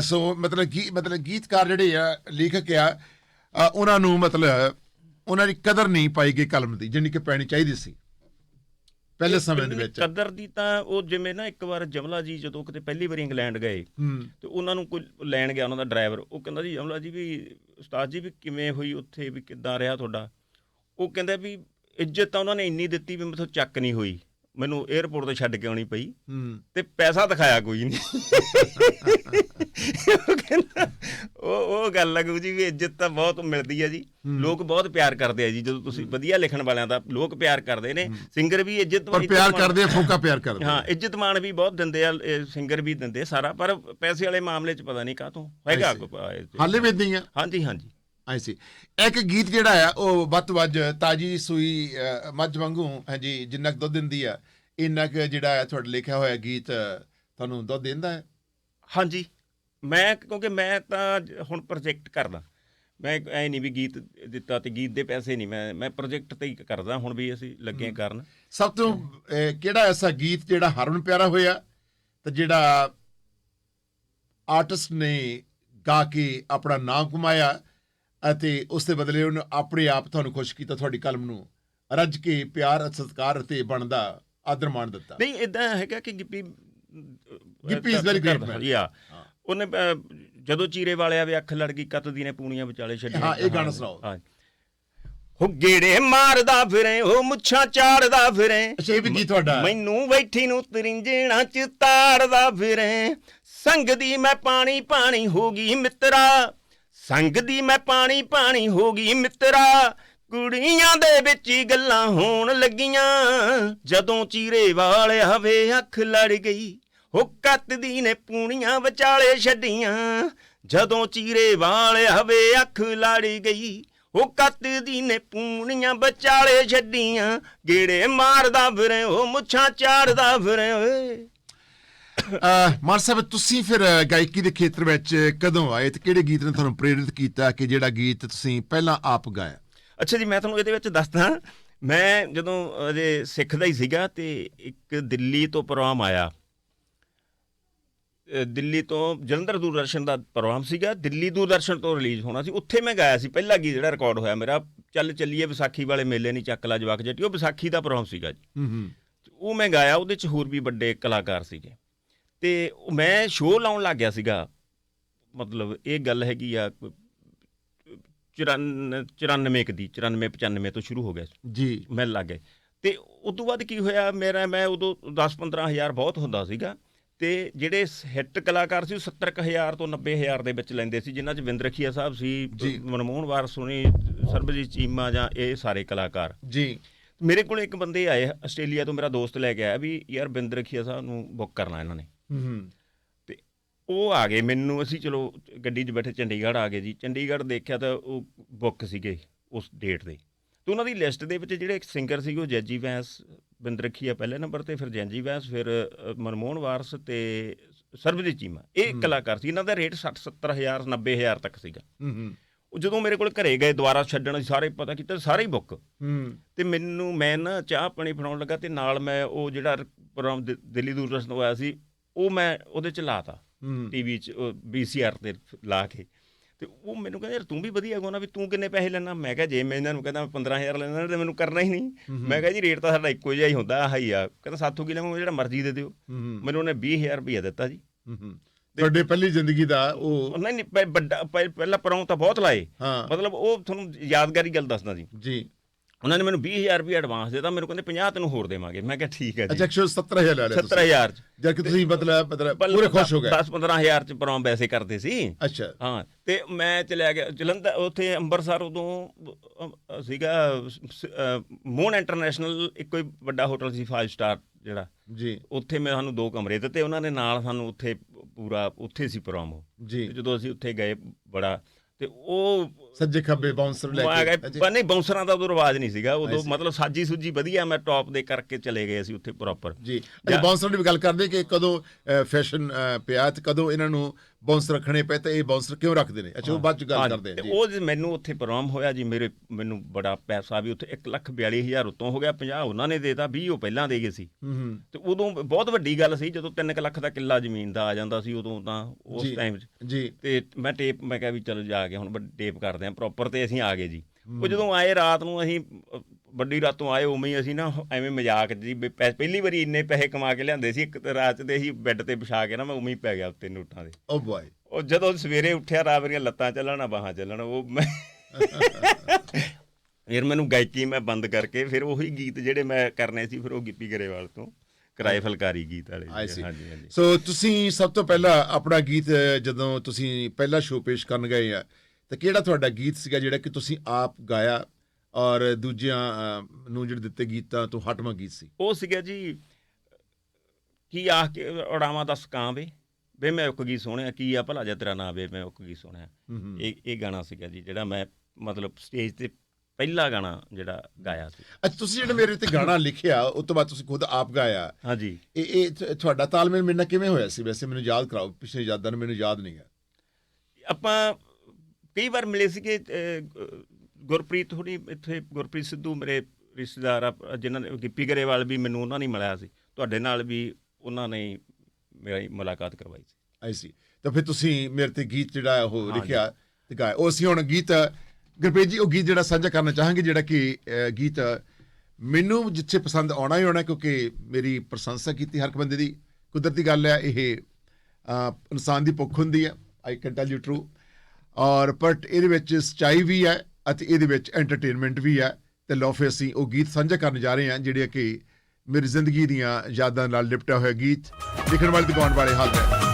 ਸੋ ਮਤਲਬ ਗੀ ਮਤਲਬ ਗੀਤਕਾਰ ਜਿਹੜੇ ਆ ਲੇਖਕ ਆ ਉਹਨਾਂ ਨੂੰ ਮਤਲਬ ਉਹਨਾਂ ਦੀ ਕਦਰ ਨਹੀਂ ਪਾਈ ਗਈ ਕਲਮ ਦੀ ਜਿੰਨੀ ਕਿ ਪੈਣੀ ਚਾਹੀਦੀ ਸੀ। ਪਹਿਲੇ ਸਮੇਂ ਦੇ ਵਿੱਚ। ਕਦਰ ਦੀ ਤਾਂ ਉਹ ਜਿਵੇਂ ਨਾ ਇੱਕ ਵਾਰ ਜਮਲਾ ਜੀ ਜਦੋਂ ਕਿਤੇ ਪਹਿਲੀ ਵਾਰੀ ਇੰਗਲੈਂਡ ਗਏ ਤੇ ਉਹਨਾਂ ਨੂੰ ਕੋਈ ਲੈਣ ਗਿਆ ਉਹਨਾਂ ਦਾ ਡਰਾਈਵਰ ਉਹ ਕਹਿੰਦਾ ਜੀ ਜਮਲਾ ਜੀ ਵੀ ਉਸਤਾਦ ਜੀ ਵੀ ਕਿਵੇਂ ਹੋਈ ਉੱਥੇ ਵੀ ਕਿੱਦਾਂ ਰਿਹਾ ਤੁਹਾਡਾ? ਉਹ ਕਹਿੰਦਾ ਵੀ ਇੱਜ਼ਤ ਤਾਂ ਉਹਨਾਂ ਨੇ ਇੰਨੀ ਦਿੱਤੀ ਵੀ ਮੈਥੋਂ ਚੱਕ ਨਹੀਂ ਹੋਈ। ਮੈਨੂੰ 에어ਪੋਰਟ ਤੇ ਛੱਡ ਕੇ ਆਉਣੀ ਪਈ ਤੇ ਪੈਸਾ ਦਿਖਾਇਆ ਕੋਈ ਨਹੀਂ। ਉਹ ਕਹਿੰਦਾ ਉਹ ਉਹ ਗੱਲ ਲੱਗੂ ਜੀ ਵੀ ਇੱਜ਼ਤ ਤਾਂ ਬਹੁਤ ਮਿਲਦੀ ਹੈ ਜੀ। ਲੋਕ ਬਹੁਤ ਪਿਆਰ ਕਰਦੇ ਆ ਜੀ ਜਦੋਂ ਤੁਸੀਂ ਵਧੀਆ ਲਿਖਣ ਵਾਲਿਆਂ ਦਾ ਲੋਕ ਪਿਆਰ ਕਰਦੇ ਨੇ ਸਿੰਗਰ ਵੀ ਇੱਜ਼ਤ ਪਰ ਪਿਆਰ ਕਰਦੇ ਆ ਫੋਕਾ ਪਿਆਰ ਕਰਦੇ ਹਾਂ ਇੱਜ਼ਤ ਮਾਣ ਵੀ ਬਹੁਤ ਦਿੰਦੇ ਆ ਸਿੰਗਰ ਵੀ ਦਿੰਦੇ ਸਾਰਾ ਪਰ ਪੈਸੇ ਵਾਲੇ ਮਾਮਲੇ 'ਚ ਪਤਾ ਨਹੀਂ ਹੈਗਾ see. ਕੋਈ- ਇਹ- ਹਾਲੇ ਵੀ ਹੀ ਆ? ਹਾਂਜੀ ਹਾਂਜੀ। ਆਈ ਸੀ ਇੱਕ ਗੀਤ ਜਿਹੜਾ ਆ ਉਹ ਵੱਧ ਤੋਂ ਵੱਧ ਤਾਜੀ ਸੂਈ ਮੱਝ ਵਾਂਗੂ ਹਾਂਜੀ ਜਿੰਨਾ ਕੁ ਦੁੱਧ ਦਿੰਦੀ ਆ ਇੰਨਾ ਕੁ ਜਿਹੜਾ ਹੈ ਤੁਹਾਡਾ ਲਿਖਿਆ ਹੋਇਆ ਗੀਤ ਤੁਹਾਨੂੰ ਦੁੱਧ ਦਿੰਦਾ ਹੈ? ਹਾਂਜੀ। ਮੈਂ ਕਿਉਂਕਿ ਮੈਂ ਤਾਂ ਹੁਣ ਪ੍ਰੋਜੈਕਟ ਕਰਦਾ। ਮੈਂ ਐ ਨਹੀਂ ਵੀ ਗੀਤ ਦਿੱਤਾ ਤੇ ਗੀਤ ਦੇ ਪੈਸੇ ਨਹੀਂ ਮੈਂ ਮੈਂ ਪ੍ਰੋਜੈਕਟ ਤੇ ਹੀ ਕਰਦਾ ਹੁਣ ਵੀ ਅਸੀਂ ਲੱਗੇ ਕਰਨ। ਸਭ ਤੋਂ ਕਿਹੜਾ ਐਸਾ ਗੀਤ ਜਿਹੜਾ ਹਰਮਨ ਪਿਆਰਾ ਹੋਇਆ ਤੇ ਜਿਹੜਾ ਆਰਟਿਸਟ ਨੇ ਗਾ ਕੇ ਆਪਣਾ ਨਾਮ ਕਮਾਇਆ ਅਤੇ ਉਸ ਦੇ ਬਦਲੇ ਉਹਨੇ ਆਪਣੇ ਆਪ ਤੁਹਾਨੂੰ ਖੁਸ਼ ਕੀਤਾ ਤੁਹਾਡੀ ਕਲਮ ਨੂੰ ਰੱਜ ਕੇ ਪਿਆਰ ਸਤਿਕਾਰ ਅਤੇ ਬਣਦਾ ਆਦਰ ਮਾਣ ਦਿੱਤਾ ਨਹੀਂ ਇਦਾਂ ਹੈਗਾ ਕਿ Gippy Gippy is very great man. ਯਾ ਹਾਂ। ਉਹਨੇ ਜਦੋਂ ਚੀਰੇ ਵਾਲਿਆ ਵੀ ਅੱਖ ਲੜ ਗਈ ਕੱਤਦੀ ਨੇ ਪੂਣੀਆਂ ਵਿਚਾਲੇ ਛੱਡੀ ਹਾਂ, ਇਹ ਗਾਣਾ ਸੁਣਾਓ। ਹਾਂ ਹੋ ਗੇੜੇ ਮਾਰਦਾ ਫਿਰੇ ਉਹ ਮੁੱਛਾਂ ਚਾੜਦਾ ਫਿਰੇ ਅੱਛਾ ਇਹ ਵੀ ਗੀਤ ਤੁਹਾਡਾ ਹੈ। ਮੈਨੂੰ ਬੈਠੀ ਨੂੰ ਤਰਿੰਜਣਾ ਚ ਤਾੜਦਾ ਫਿਰੇ ਸੰਗ ਦੀ ਮੈਂ ਪਾਣੀ ਪਾਣੀ ਹੋ ਗਈ ਮਿੱਤਰਾ ਸੰਗ ਦੀ ਮੈਂ ਪਾਣੀ ਪਾਣੀ ਹੋ ਗਈ ਮਿੱਤਰਾ। ਕੁੜੀਆਂ ਦੇ ਵਿੱਚ ਹੀ ਗੱਲਾਂ ਹੋਣ ਲੱਗੀਆਂ। ਜਦੋਂ ਚੀਰੇ ਵਾਲੇ ਹਵੇ ਅੱਖ ਲੜ ਗਈ ਹੋ ਦੀ ਨੇ ਪੂਣੀਆਂ ਵਿਚਾਲੇ ਛੱਡੀਆਂ। ਜਦੋਂ ਚੀਰੇ ਵਾਲੇ ਹਵੇ ਅੱਖ ਲੜ ਗਈ ਹੁਕਤ ਦੀ ਨੇ ਪੂਣੀਆਂ ਵਿਚਾਲੇ ਛੱਡੀਆਂ। ਗੇੜੇ ਮਾਰਦਾ ਫਿਰੇ, ਉਹ ਮੁੱਛਾਂ ਚਾੜਦਾ ਫਿਰੇ, ਓਏ। ਸਾਹਿਬ ਤੁਸੀਂ ਫਿਰ ਗਾਇਕੀ ਦੇ ਖੇਤਰ ਵਿੱਚ ਕਦੋਂ ਆਏ ਤੇ ਕਿਹੜੇ ਗੀਤ ਨੇ ਤੁਹਾਨੂੰ ਪ੍ਰੇਰਿਤ ਕੀਤਾ ਕਿ ਜਿਹੜਾ ਗੀਤ ਤੁਸੀਂ ਪਹਿਲਾਂ ਆਪ ਗਾਇਆ? ਅੱਛਾ ਜੀ ਮੈਂ ਤੁਹਾਨੂੰ ਇਹਦੇ ਵਿੱਚ ਦੱਸਦਾ। ਮੈਂ ਜਦੋਂ ਅਜੇ ਸਿੱਖਦਾ ਹੀ ਸੀਗਾ ਤੇ ਇੱਕ ਦਿੱਲੀ ਤੋਂ ਪ੍ਰੋਗਰਾਮ ਆਇਆ। ਦਿੱਲੀ ਤੋਂ ਜਲੰਧਰ ਦੂਰਦਰਸ਼ਨ ਦਾ ਪ੍ਰੋਗਰਾਮ ਸੀਗਾ। ਦਿੱਲੀ ਦੂਰਦਰਸ਼ਨ ਤੋਂ ਰਿਲੀਜ਼ ਹੋਣਾ ਸੀ। ਉੱਥੇ ਮੈਂ ਗਾਇਆ ਸੀ। ਪਹਿਲਾ ਗੀਤ ਜਿਹੜਾ ਰਿਕਾਰਡ ਹੋਇਆ ਮੇਰਾ ਚੱਲ ਚੱਲੀਏ ਵਿਸਾਖੀ ਵਾਲੇ ਮੇਲੇ ਨਹੀਂ ਚੱਕ ਲਾ ਜਵਾਕ ਜੱਟੀ। ਉਹ ਵਿਸਾਖੀ ਦਾ ਪ੍ਰੋਗਰਾਮ ਸੀਗਾ ਜੀ। ਹੂੰ ਹੂੰ। ਉਹ ਮੈਂ ਗਾਇਆ। ਉਹਦੇ ਚ ਹੋਰ ਵੀ ਵੱਡੇ ਕਲਾਕਾਰ ਸੀਗੇ। ਤੇ ਮੈਂ ਸ਼ੋਅ ਲਾਉਣ ਲੱਗ ਗਿਆ ਸੀਗਾ। ਮਤਲਬ ਇਹ ਗੱਲ ਹੈਗੀ ਆ 94 ਦੀ 94 95 ਤੋਂ ਸ਼ੁਰੂ ਹੋ ਗਿਆ। ਜੀ। ਮਿਲ ਲੱਗ ਗਏ। ਤੇ ਉਸ ਤੋਂ ਬਾਅਦ ਕੀ ਹੋਇਆ ਮੇਰਾ ਮੈਂ ਉਦੋਂ 10 15000 ਬਹੁਤ ਹੁੰਦਾ ਸੀਗਾ। ਤੇ ਜਿਹੜੇ ਹਿੱਟ ਕਲਾਕਾਰ ਸੀ ਉਹ 70000 ਤੋਂ 90000 ਦੇ ਵਿੱਚ ਲੈਂਦੇ ਸੀ ਜਿਨ੍ਹਾਂ 'ਚ ਵਿੰਦਰਖੀਆ ਸਾਹਿਬ ਸੀ ਜੀ। ਮਨਮੋਹਨ ਵਾਰਸ ਸੁਣੀ ਸਰਬਜੀਤ ਚੀਮਾ ਜਾਂ ਇਹ ਸਾਰੇ ਕਲਾਕਾਰ। ਜੀ। ਮੇਰੇ ਕੋਲ ਇੱਕ ਬੰਦੇ ਆਏ ਆਸਟ੍ਰੇਲੀਆ ਤੋਂ ਮੇਰਾ ਦੋਸਤ ਲੈ ਕੇ ਆਇਆ ਵੀ ਯਾਰ ਬਿੰਦਰਖੀਆ ਸਾਹਿਬ ਨੂੰ ਬੁੱਕ ਕਰਨਾ ਇਹਨਾਂ ਨੇ। ਹੂੰ। ਤੇ ਉਹ ਆ ਗਏ ਮੈਨੂੰ ਅਸੀਂ ਚਲੋ ਗੱਡੀ 'ਚ ਬੈਠੇ ਚੰਡੀਗੜ੍ਹ ਆ ਗਏ ਜੀ। ਚੰਡੀਗੜ੍ਹ ਦੇਖਿਆ ਤਾਂ ਉਹ ਬੁੱਕ ਸੀਗੇ ਉਸ ਡੇਟ ਦੇ। ਤੇ ਉਹਨਾਂ ਦੀ ਲਿਸਟ ਦੇ ਵਿੱਚ ਜਿਹੜੇ ਇੱਕ ਸਿੰਗਰ ਸੀਗੇ ਉਹ ਜੱਜੀ ਵੈਂਸ ਬਿੰਦਰਖੀਆ ਪਹਿਲੇ ਨੰਬਰ ਤੇ ਫਿਰ ਜੈਂਜੀ ਵੈਂਸ ਫਿਰ ਮਨਮੋਹਨ ਵਾਰਸ ਤੇ ਸਰਬਜੀਤ ਚੀਮਾ। ਇਹ ਕਲਾਕਾਰ ਸੀ। ਇਹਨਾਂ ਦਾ ਰੇਟ 60 70000 90000 ਤੱਕ ਸੀਗਾ। ਹੂੰ ਹੂੰ। ਉਹ ਜਦੋਂ ਮੇਰੇ ਕੋਲ ਘਰੇ ਗਏ ਦੁਬਾਰਾ ਛੱਡਣ ਸਾਰੇ ਪਤਾ ਕੀਤਾ ਸਾਰੇ ਹੀ ਬੁੱਕ ਹੂੰ। ਤੇ ਮੈਨੂੰ ਮੈਂ ਨਾ ਚਾਹ ਪਾਣੀ ਬਣਾਉਣ ਲੱਗਾ ਤੇ ਨਾਲ ਮੈਂ ਉਹ ਜਿਹੜਾ ਪ੍ਰੋਗਰਾਮ ਦਿੱਲੀ ਦੂਰਦਰਸ਼ਨ ਤੋਂ ਆਇਆ ਸੀ ਉਹ ਮੈਂ ਉਹਦੇ ਚ ਲਾਤਾ ਟੀਵੀ ਚ ਵੀਸੀਆਰ ਤੇ ਲਾ ਕੇ। ਤੇ ਉਹ ਮੈਨੂੰ ਕਹਿੰਦਾ ਯਾਰ ਤੂੰ ਵੀ ਵਧੀਆ ਗਾਉਣਾ ਵੀ ਤੂੰ ਕਿੰਨੇ ਪੈਸੇ ਲੈਣਾ ਮੈਂ ਕਿਹਾ ਜੇ ਮੈਂ ਇਹਨਾਂ ਨੂੰ ਕਹਿੰਦਾ 15000 ਲੈਣਾ ਤੇ ਮੈਨੂੰ ਕਰਨਾ ਹੀ ਨਹੀਂ। ਮੈਂ ਕਿਹਾ ਜੀ ਰੇਟ ਤਾਂ ਸਾਡਾ ਇੱਕੋ ਜਿਹਾ ਹੀ ਹੁੰਦਾ ਆਹ ਹੀ ਆ। ਕਹਿੰਦਾ ਸਾਥੋਂ ਕੀ ਲਵਾਂਗਾ ਜਿਹੜਾ ਮਰਜ਼ੀ ਦੇ ਦਿਓ। ਮੈਨੂੰ ਉਹਨੇ 20000 ਰੁਪਇਆ ਦਿੱਤਾ ਜੀ। ਤੁਹਾਡੇ ਪਹਿਲੀ ਜ਼ਿੰਦਗੀ ਦਾ ਉਹ ਨਹੀਂ ਨਹੀਂ ਵੱਡਾ ਪਹਿ- ਪਹਿਲਾ ਪਰੋਂ ਤਾਂ ਬਹੁਤ ਲਾਏ। ਮਤਲਬ ਉਹ ਤੁਹਾਨੂੰ ਯਾਦਗਾਰੀ ਗੱਲ ਦੱਸਦਾ ਜੀ। ਜੀ। ਉਹਨਾਂ ਨੇ ਮੈਨੂੰ 20000 ਰੁਪਇਆ ਐਡਵਾਂਸ ਦਿੱਤਾ ਮੈਨੂੰ ਕਹਿੰਦੇ 50 ਤੈਨੂੰ ਹੋਰ ਦੇਵਾਂਗੇ। ਮੈਂ ਕਿਹਾ ਠੀਕ ਹੈ ਜੀ। ਅੱਛਾ 17000 ਲੈ ਲਿਆ ਤੁਸੀਂ। 70000 ਚ। ਜਦ ਕਿ ਤੁਸੀਂ ਮਤਲਬ ਮਤਲਬ ਪੂਰੇ ਖੁਸ਼ ਹੋ ਗਏ? 10 15000 ਚ ਪ੍ਰੋਮ ਵੈਸੇ ਕਰਦੇ ਸੀ। ਅੱਛਾ। ਹਾਂ ਤੇ ਮੈਂ ਚਲਿਆ ਗਿਆ ਜਲੰਧਰ ਉੱਥੇ ਅੰਮ੍ਰਿਤਸਰ ਉਦੋਂ ਸੀਗਾ ਮੋਹਨ ਇੰਟਰਨੈਸ਼ਨਲ ਇੱਕੋ ਹੀ ਵੱਡਾ ਹੋਟਲ ਸੀ 5 ਸਟਾਰ ਜਿਹੜਾ। ਜੀ। ਉੱਥੇ ਮੈਂ ਸਾਨੂੰ ਦੋ ਕਮਰੇ ਦਿੱਤੇ ਉਹਨਾਂ ਨੇ ਨਾਲ ਸਾਨੂੰ ਉੱਥੇ ਪੂਰਾ ਉੱਥੇ ਸੀ ਪ੍ਰੋਮ। ਜੀ। ਜਦੋਂ ਅਸੀਂ ਉੱਥੇ ਗਏ ਬੜਾ ਤੇ ਉਹ ਸੱਜੇ ਖੱਬੇ ਬਾਉਂਸਰ ਲੈ ਕੇ ਪਰ ਨਹੀਂ ਬਾਉਂਸਰਾਂ ਦਾ ਉਦੋਂ ਰਿਵਾਜ ਨਹੀਂ ਸੀਗਾ। ਉਦੋਂ. ਮਤਲਬ ਸਾਜੀ ਸੁਜੀ ਵਧੀਆ ਮੈਂ ਟੌਪ ਦੇ ਕਰਕੇ ਚਲੇ ਗਏ ਅਸੀਂ ਉੱਥੇ ਪ੍ਰੋਪਰ ਜੀ। ਅੱਛਾ ਬਾਉਂਸਰ ਦੀ ਵੀ ਗੱਲ ਕਰਦੇ ਕਿ ਕਦੋਂ ਫੈਸ਼ਨ ਪਿਆ ਤੇ ਕਦੋਂ ਇਹਨਾਂ ਨੂੰ ਬਾਉਂਸਰ ਰੱਖਣੇ ਪਏ ਤੇ ਇਹ ਬਾਉਂਸਰ ਕਿਉਂ ਰੱਖਦੇ ਨੇ? ਅੱਛਾ ਉਹ ਬਾਅਦ ਚ ਗੱਲ ਕਰਦੇ ਆ ਜੀ। ਉਹ ਮੈਨੂੰ ਉੱਥੇ ਪ੍ਰੋਗਰਾਮ ਹੋਇਆ ਜੀ ਮੇਰੇ ਮੈਨੂੰ ਬੜਾ ਪੈਸਾ ਵੀ ਉੱਥੇ 142000 ਉਤੋਂ ਹੋ ਗਿਆ 50 ਉਹਨਾਂ ਨੇ ਦੇਤਾ 20 ਉਹ ਪਹਿਲਾਂ ਦੇ ਗਏ ਸੀ। ਤੇ ਉਦੋਂ ਬਹੁਤ ਵੱਡੀ ਗੱਲ ਸੀ ਜਦੋਂ 3 ਲੱਖ ਦਾ ਕਿੱਲਾ ਜ਼ਮੀਨ ਦਾ ਆ ਜਾਂਦਾ ਸੀ ਉਦੋਂ ਤਾਂ ਉਸ। ਟਾਈਮ 'ਚ। ਜੀ। ਤੇ ਮੈਂ ਟੇਪ ਮੈਂ ਕਿਹਾ ਵੀ ਚਲੋ ਜਾ ਕੇ ਹੁਣ ਟੇਪ ਕਰਦੇ ਆਂ ਪ੍ਰੋਪਰ ਤੇ ਅਸੀਂ ਆ ਗਏ ਜੀ। ਉਹ ਜਦੋਂ ਆਏ ਰਾਤ ਨੂੰ ਅਸੀਂ ਵੱਡੀ ਰਾਤੋਂ ਆਏ ਉਵੇਂ ਹੀ ਅਸੀਂ ਨਾ ਐਵੇਂ ਮਜ਼ਾਕ ਜੀ ਪਹਿਲੀ ਵਾਰੀ ਇੰਨੇ ਪੈਸੇ ਕਮਾ ਕੇ ਲਿਆਂਦੇ ਸੀ ਇੱਕ ਰਾਤ ਤੇ ਅਸੀਂ ਬੈੱਡ ਤੇ ਵਿਛਾ ਕੇ ਨਾ ਮੈਂ ਉਵੇਂ ਹੀ ਪੈ ਗਿਆ ਉੱਤੇ ਨੋਟਾਂ ਦੇ। ਓ ਬॉय ਉਹ ਜਦੋਂ ਸਵੇਰੇ ਉੱਠਿਆ ਰਾਤ ਮੇਰੀਆਂ ਲੱਤਾਂ ਚੱਲਣ ਬਾਹਾਂ ਚੱਲਣ ਉਹ ਮੈਂ ਫਿਰ ਮੈਨੂੰ ਗਾਇਕੀ ਮੈਂ ਬੰਦ ਕਰਕੇ ਫਿਰ ਉਹੀ ਗੀਤ ਜਿਹੜੇ ਮੈਂ ਕਰਨੇ ਸੀ ਫਿਰ ਉਹ ਗਿੱਪੀ ਗਰੇਵਾਲ ਤੋਂ ਕਿਰਾਏ ਫਲਕਾਰੀ ਗੀਤ ਵਾਲੇ ਹਾਂਜੀ ਹਾਂਜੀ। ਸੋ ਤੁਸੀਂ ਸਭ ਤੋਂ ਪਹਿਲਾਂ ਆਪਣਾ ਗੀਤ ਜਦੋਂ ਤੁਸੀਂ ਪਹਿਲਾ ਸ਼ੋਅ ਪੇਸ਼ ਕਰਨ ਗਏ ਆ ਤਾਂ ਕਿਹੜਾ ਤੁਹਾਡਾ ਗੀਤ ਸੀਗਾ ਜਿਹੜਾ ਕਿ ਤੁਸੀਂ ਆਪ ਗਾਇਆ ਔਰ ਦੂਜਿਆਂ ਨੂੰ ਜਿਹੜੇ ਦਿੱਤੇ ਗੀਤਾਂ ਤੋਂ ਹਟਵਾਂ ਗੀਤ ਸੀ? ਉਹ ਸੀਗਾ ਜੀ ਕੀ ਆਖ ਕੇ ਉਡਾਵਾਂ ਦਾ ਸਕਾਂ ਵੇ। ਵੇ ਮੈਂ ਇੱਕ ਗੀਤ ਸੁਣਿਆ ਕੀ ਆ ਭਲਾ ਜੇ ਤੇਰਾ ਨਾਂ ਵੇ ਮੈਂ ਇੱਕ ਗੀਤ ਸੁਣਿਆ। ਇਹ ਇਹ ਗਾਣਾ ਸੀਗਾ ਜੀ ਜਿਹੜਾ ਮੈਂ ਮਤਲਬ ਸਟੇਜ ਤੇ ਪਹਿਲਾ ਗਾਣਾ ਜਿਹੜਾ ਗਾਇਆ ਸੀ। ਅੱਛਾ ਤੁਸੀਂ ਜਿਹੜਾ ਮੇਰੇ ਉੱਤੇ ਗਾਣਾ ਲਿਖਿਆ ਉਸ ਤੋਂ ਬਾਅਦ ਤੁਸੀਂ ਖੁਦ ਆਪ ਗਾਇਆ। ਹਾਂਜੀ ਇਹ ਇਹ ਤੁਹਾਡਾ ਤਾਲਮੇਲ ਮੇਰੇ ਨਾਲ ਕਿਵੇਂ ਹੋਇਆ ਸੀ? ਵੈਸੇ ਮੈਨੂੰ ਯਾਦ ਕਰਾਓ ਪਿਛਲੇ ਯਾਦਾਂ ਨੂੰ ਮੈਨੂੰ ਯਾਦ ਨਹੀਂ ਹੈ। ਆਪਾਂ ਕਈ ਵਾਰ ਮਿਲੇ ਸੀਗੇ ਅਹ, ਗ- ਗੁਰਪ੍ਰੀਤ ਹੋਣੀ ਇੱਥੇ ਗੁਰਪ੍ਰੀਤ ਸਿੱਧੂ ਮੇਰੇ ਰਿਸ਼ਤੇਦਾਰ ਆ ਜਿਨ੍ਹਾਂ ਨੇ ਗਿੱਪੀ ਗਰੇਵਾਲ ਵੀ ਮੈਨੂੰ ਉਹਨਾਂ ਨੇ ਹੀ ਮਿਲਿਆ ਸੀ। ਤੁਹਾਡੇ ਨਾਲ ਵੀ ਉਹਨਾਂ ਨੇ ਮੇਰੀ ਮੁਲਾਕਾਤ ਕਰਵਾਈ ਸੀ। ਆਈ ਸੀ ਤਾਂ ਫਿਰ ਤੁਸੀਂ ਮੇਰੇ ਤੇ ਗੀਤ ਜਿਹੜਾ ਉਹ। ਲਿਖਿਆ ਤੇ ਗਾਇਆ। ਉਹ ਅਸੀਂ ਹੁਣ ਗੀਤ ਗੁਰਪ੍ਰੀਤ ਜੀ ਉਹ ਗੀਤ ਜਿਹੜਾ ਸਾਂਝਾ ਕਰਨਾ ਚਾਹਾਂਗੇ ਜਿਹੜਾ ਕਿ ਗੀਤ ਮੈਨੂੰ ਜਿੱਥੇ ਪਸੰਦ ਆਉਣਾ ਹੀ ਆਉਣਾ ਕਿਉਂਕਿ ਮੇਰੀ ਪ੍ਰਸ਼ੰਸਾ ਕੀਤੀ ਹਰ ਇੱਕ ਬੰਦੇ ਦੀ। ਕੁਦਰਤੀ ਗੱਲ ਹੈ ਇਹ ਇਨਸਾਨ ਦੀ ਭੁੱਖ ਹੁੰਦੀ ਹੈ। I can tell you true ਔਰ ਬਟ ਇਹਦੇ ਵਿੱਚ ਸਚਾਈ ਵੀ ਹੈ ਅਤੇ ਇਹਦੇ ਵਿੱਚ ਐਂਟਰਟੇਨਮੈਂਟ ਵੀ ਹੈ। ਤੇ ਲਓ ਫਿਰ ਅਸੀਂ ਉਹ ਗੀਤ ਸਾਂਝਾ ਕਰਨ ਜਾ ਰਹੇ ਹਾਂ, ਜਿਹੜੇ ਕਿ ਮੇਰੀ ਜ਼ਿੰਦਗੀ ਦੀਆਂ ਯਾਦਾਂ ਨਾਲ ਲਿਪਟਿਆ ਹੋਇਆ ਗੀਤ। ਲਿਖਣ ਵਾਲੇ ਤੇ ਗਾਉਣ ਵਾਲੇ ਹਾਜ਼ਰ ਹੈ।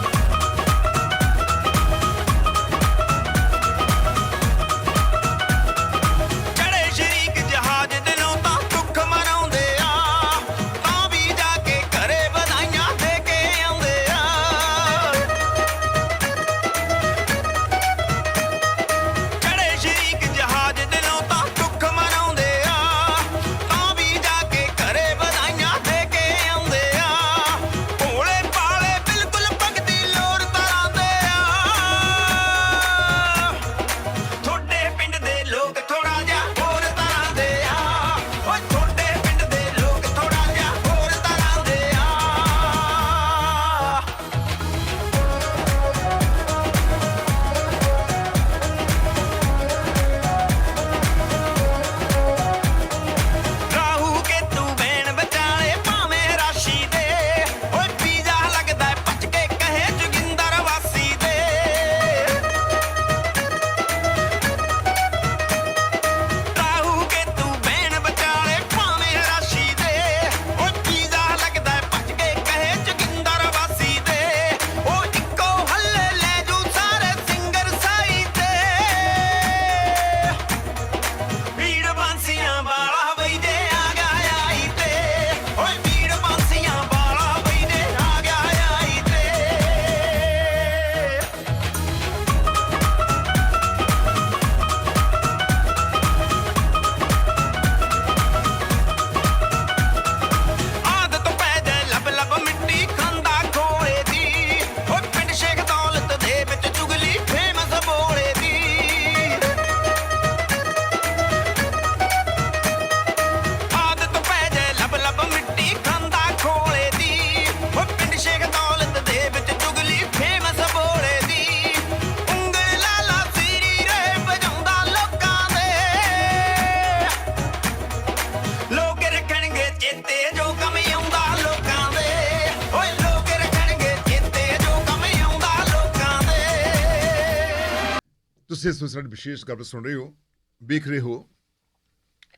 ਤੁਸੀਂ ਇਸ ਵਿਸ਼ੇਸ਼ ਗੱਲ ਸੁਣ ਰਹੇ ਹੋ, ਵੇਖ ਰਹੇ ਹੋ।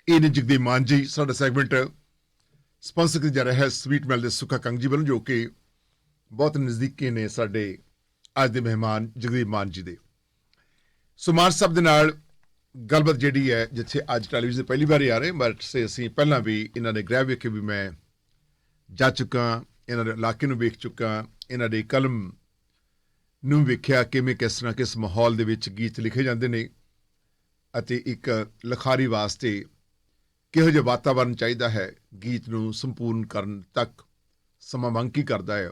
ਇਹ ਨੇ ਜਗਦੀਪ ਮਾਨ ਜੀ, ਸਾਡਾ ਸੈਗਮੈਂਟ ਸਪਾਂਸਰ ਕੀਤਾ ਜਾ ਰਿਹਾ ਹੈ ਸਵੀਟ ਮੈਲ ਦੇ ਸੁੱਖਾ ਕੰਗ ਜੀ ਵੱਲੋਂ, ਜੋ ਕਿ ਬਹੁਤ ਨਜ਼ਦੀਕੀ ਨੇ ਸਾਡੇ ਅੱਜ ਦੇ ਮਹਿਮਾਨ ਜਗਦੀਪ ਮਾਨ ਜੀ ਦੇ। ਸੋ ਮਾਨ ਸਾਹਿਬ ਦੇ ਨਾਲ ਗੱਲਬਾਤ ਜਿਹੜੀ ਹੈ, ਜਿੱਥੇ ਅੱਜ ਟੈਲੀਵਿਜ਼ਨ ਪਹਿਲੀ ਵਾਰੀ ਆ ਰਹੇ, ਬਟ ਸੇ ਅਸੀਂ ਪਹਿਲਾਂ ਵੀ ਇਹਨਾਂ ਦੇ ਗ੍ਰਹਿ ਵੇਖ ਵੀ ਮੈਂ ਜਾ ਚੁੱਕਾ, ਇਹਨਾਂ ਦੇ ਇਲਾਕੇ ਨੂੰ ਵੇਖ ਚੁੱਕਾ, ਇਹਨਾਂ ਦੇ ਕਲਮ ਨੂੰ ਵੇਖਿਆ ਕਿਵੇਂ ਕਿਸ ਤਰ੍ਹਾਂ ਕਿਸ ਮਾਹੌਲ ਦੇ ਵਿੱਚ ਗੀਤ ਲਿਖੇ ਜਾਂਦੇ ਨੇ ਅਤੇ ਇੱਕ ਲਖਾਰੀ ਵਾਸਤੇ ਕਿਹੋ ਜਿਹਾ ਵਾਤਾਵਰਣ ਚਾਹੀਦਾ ਹੈ, ਗੀਤ ਨੂੰ ਸੰਪੂਰਨ ਕਰਨ ਤੱਕ ਸਮਾਂ ਮੰਗ ਕੀ ਕਰਦਾ ਹੈ?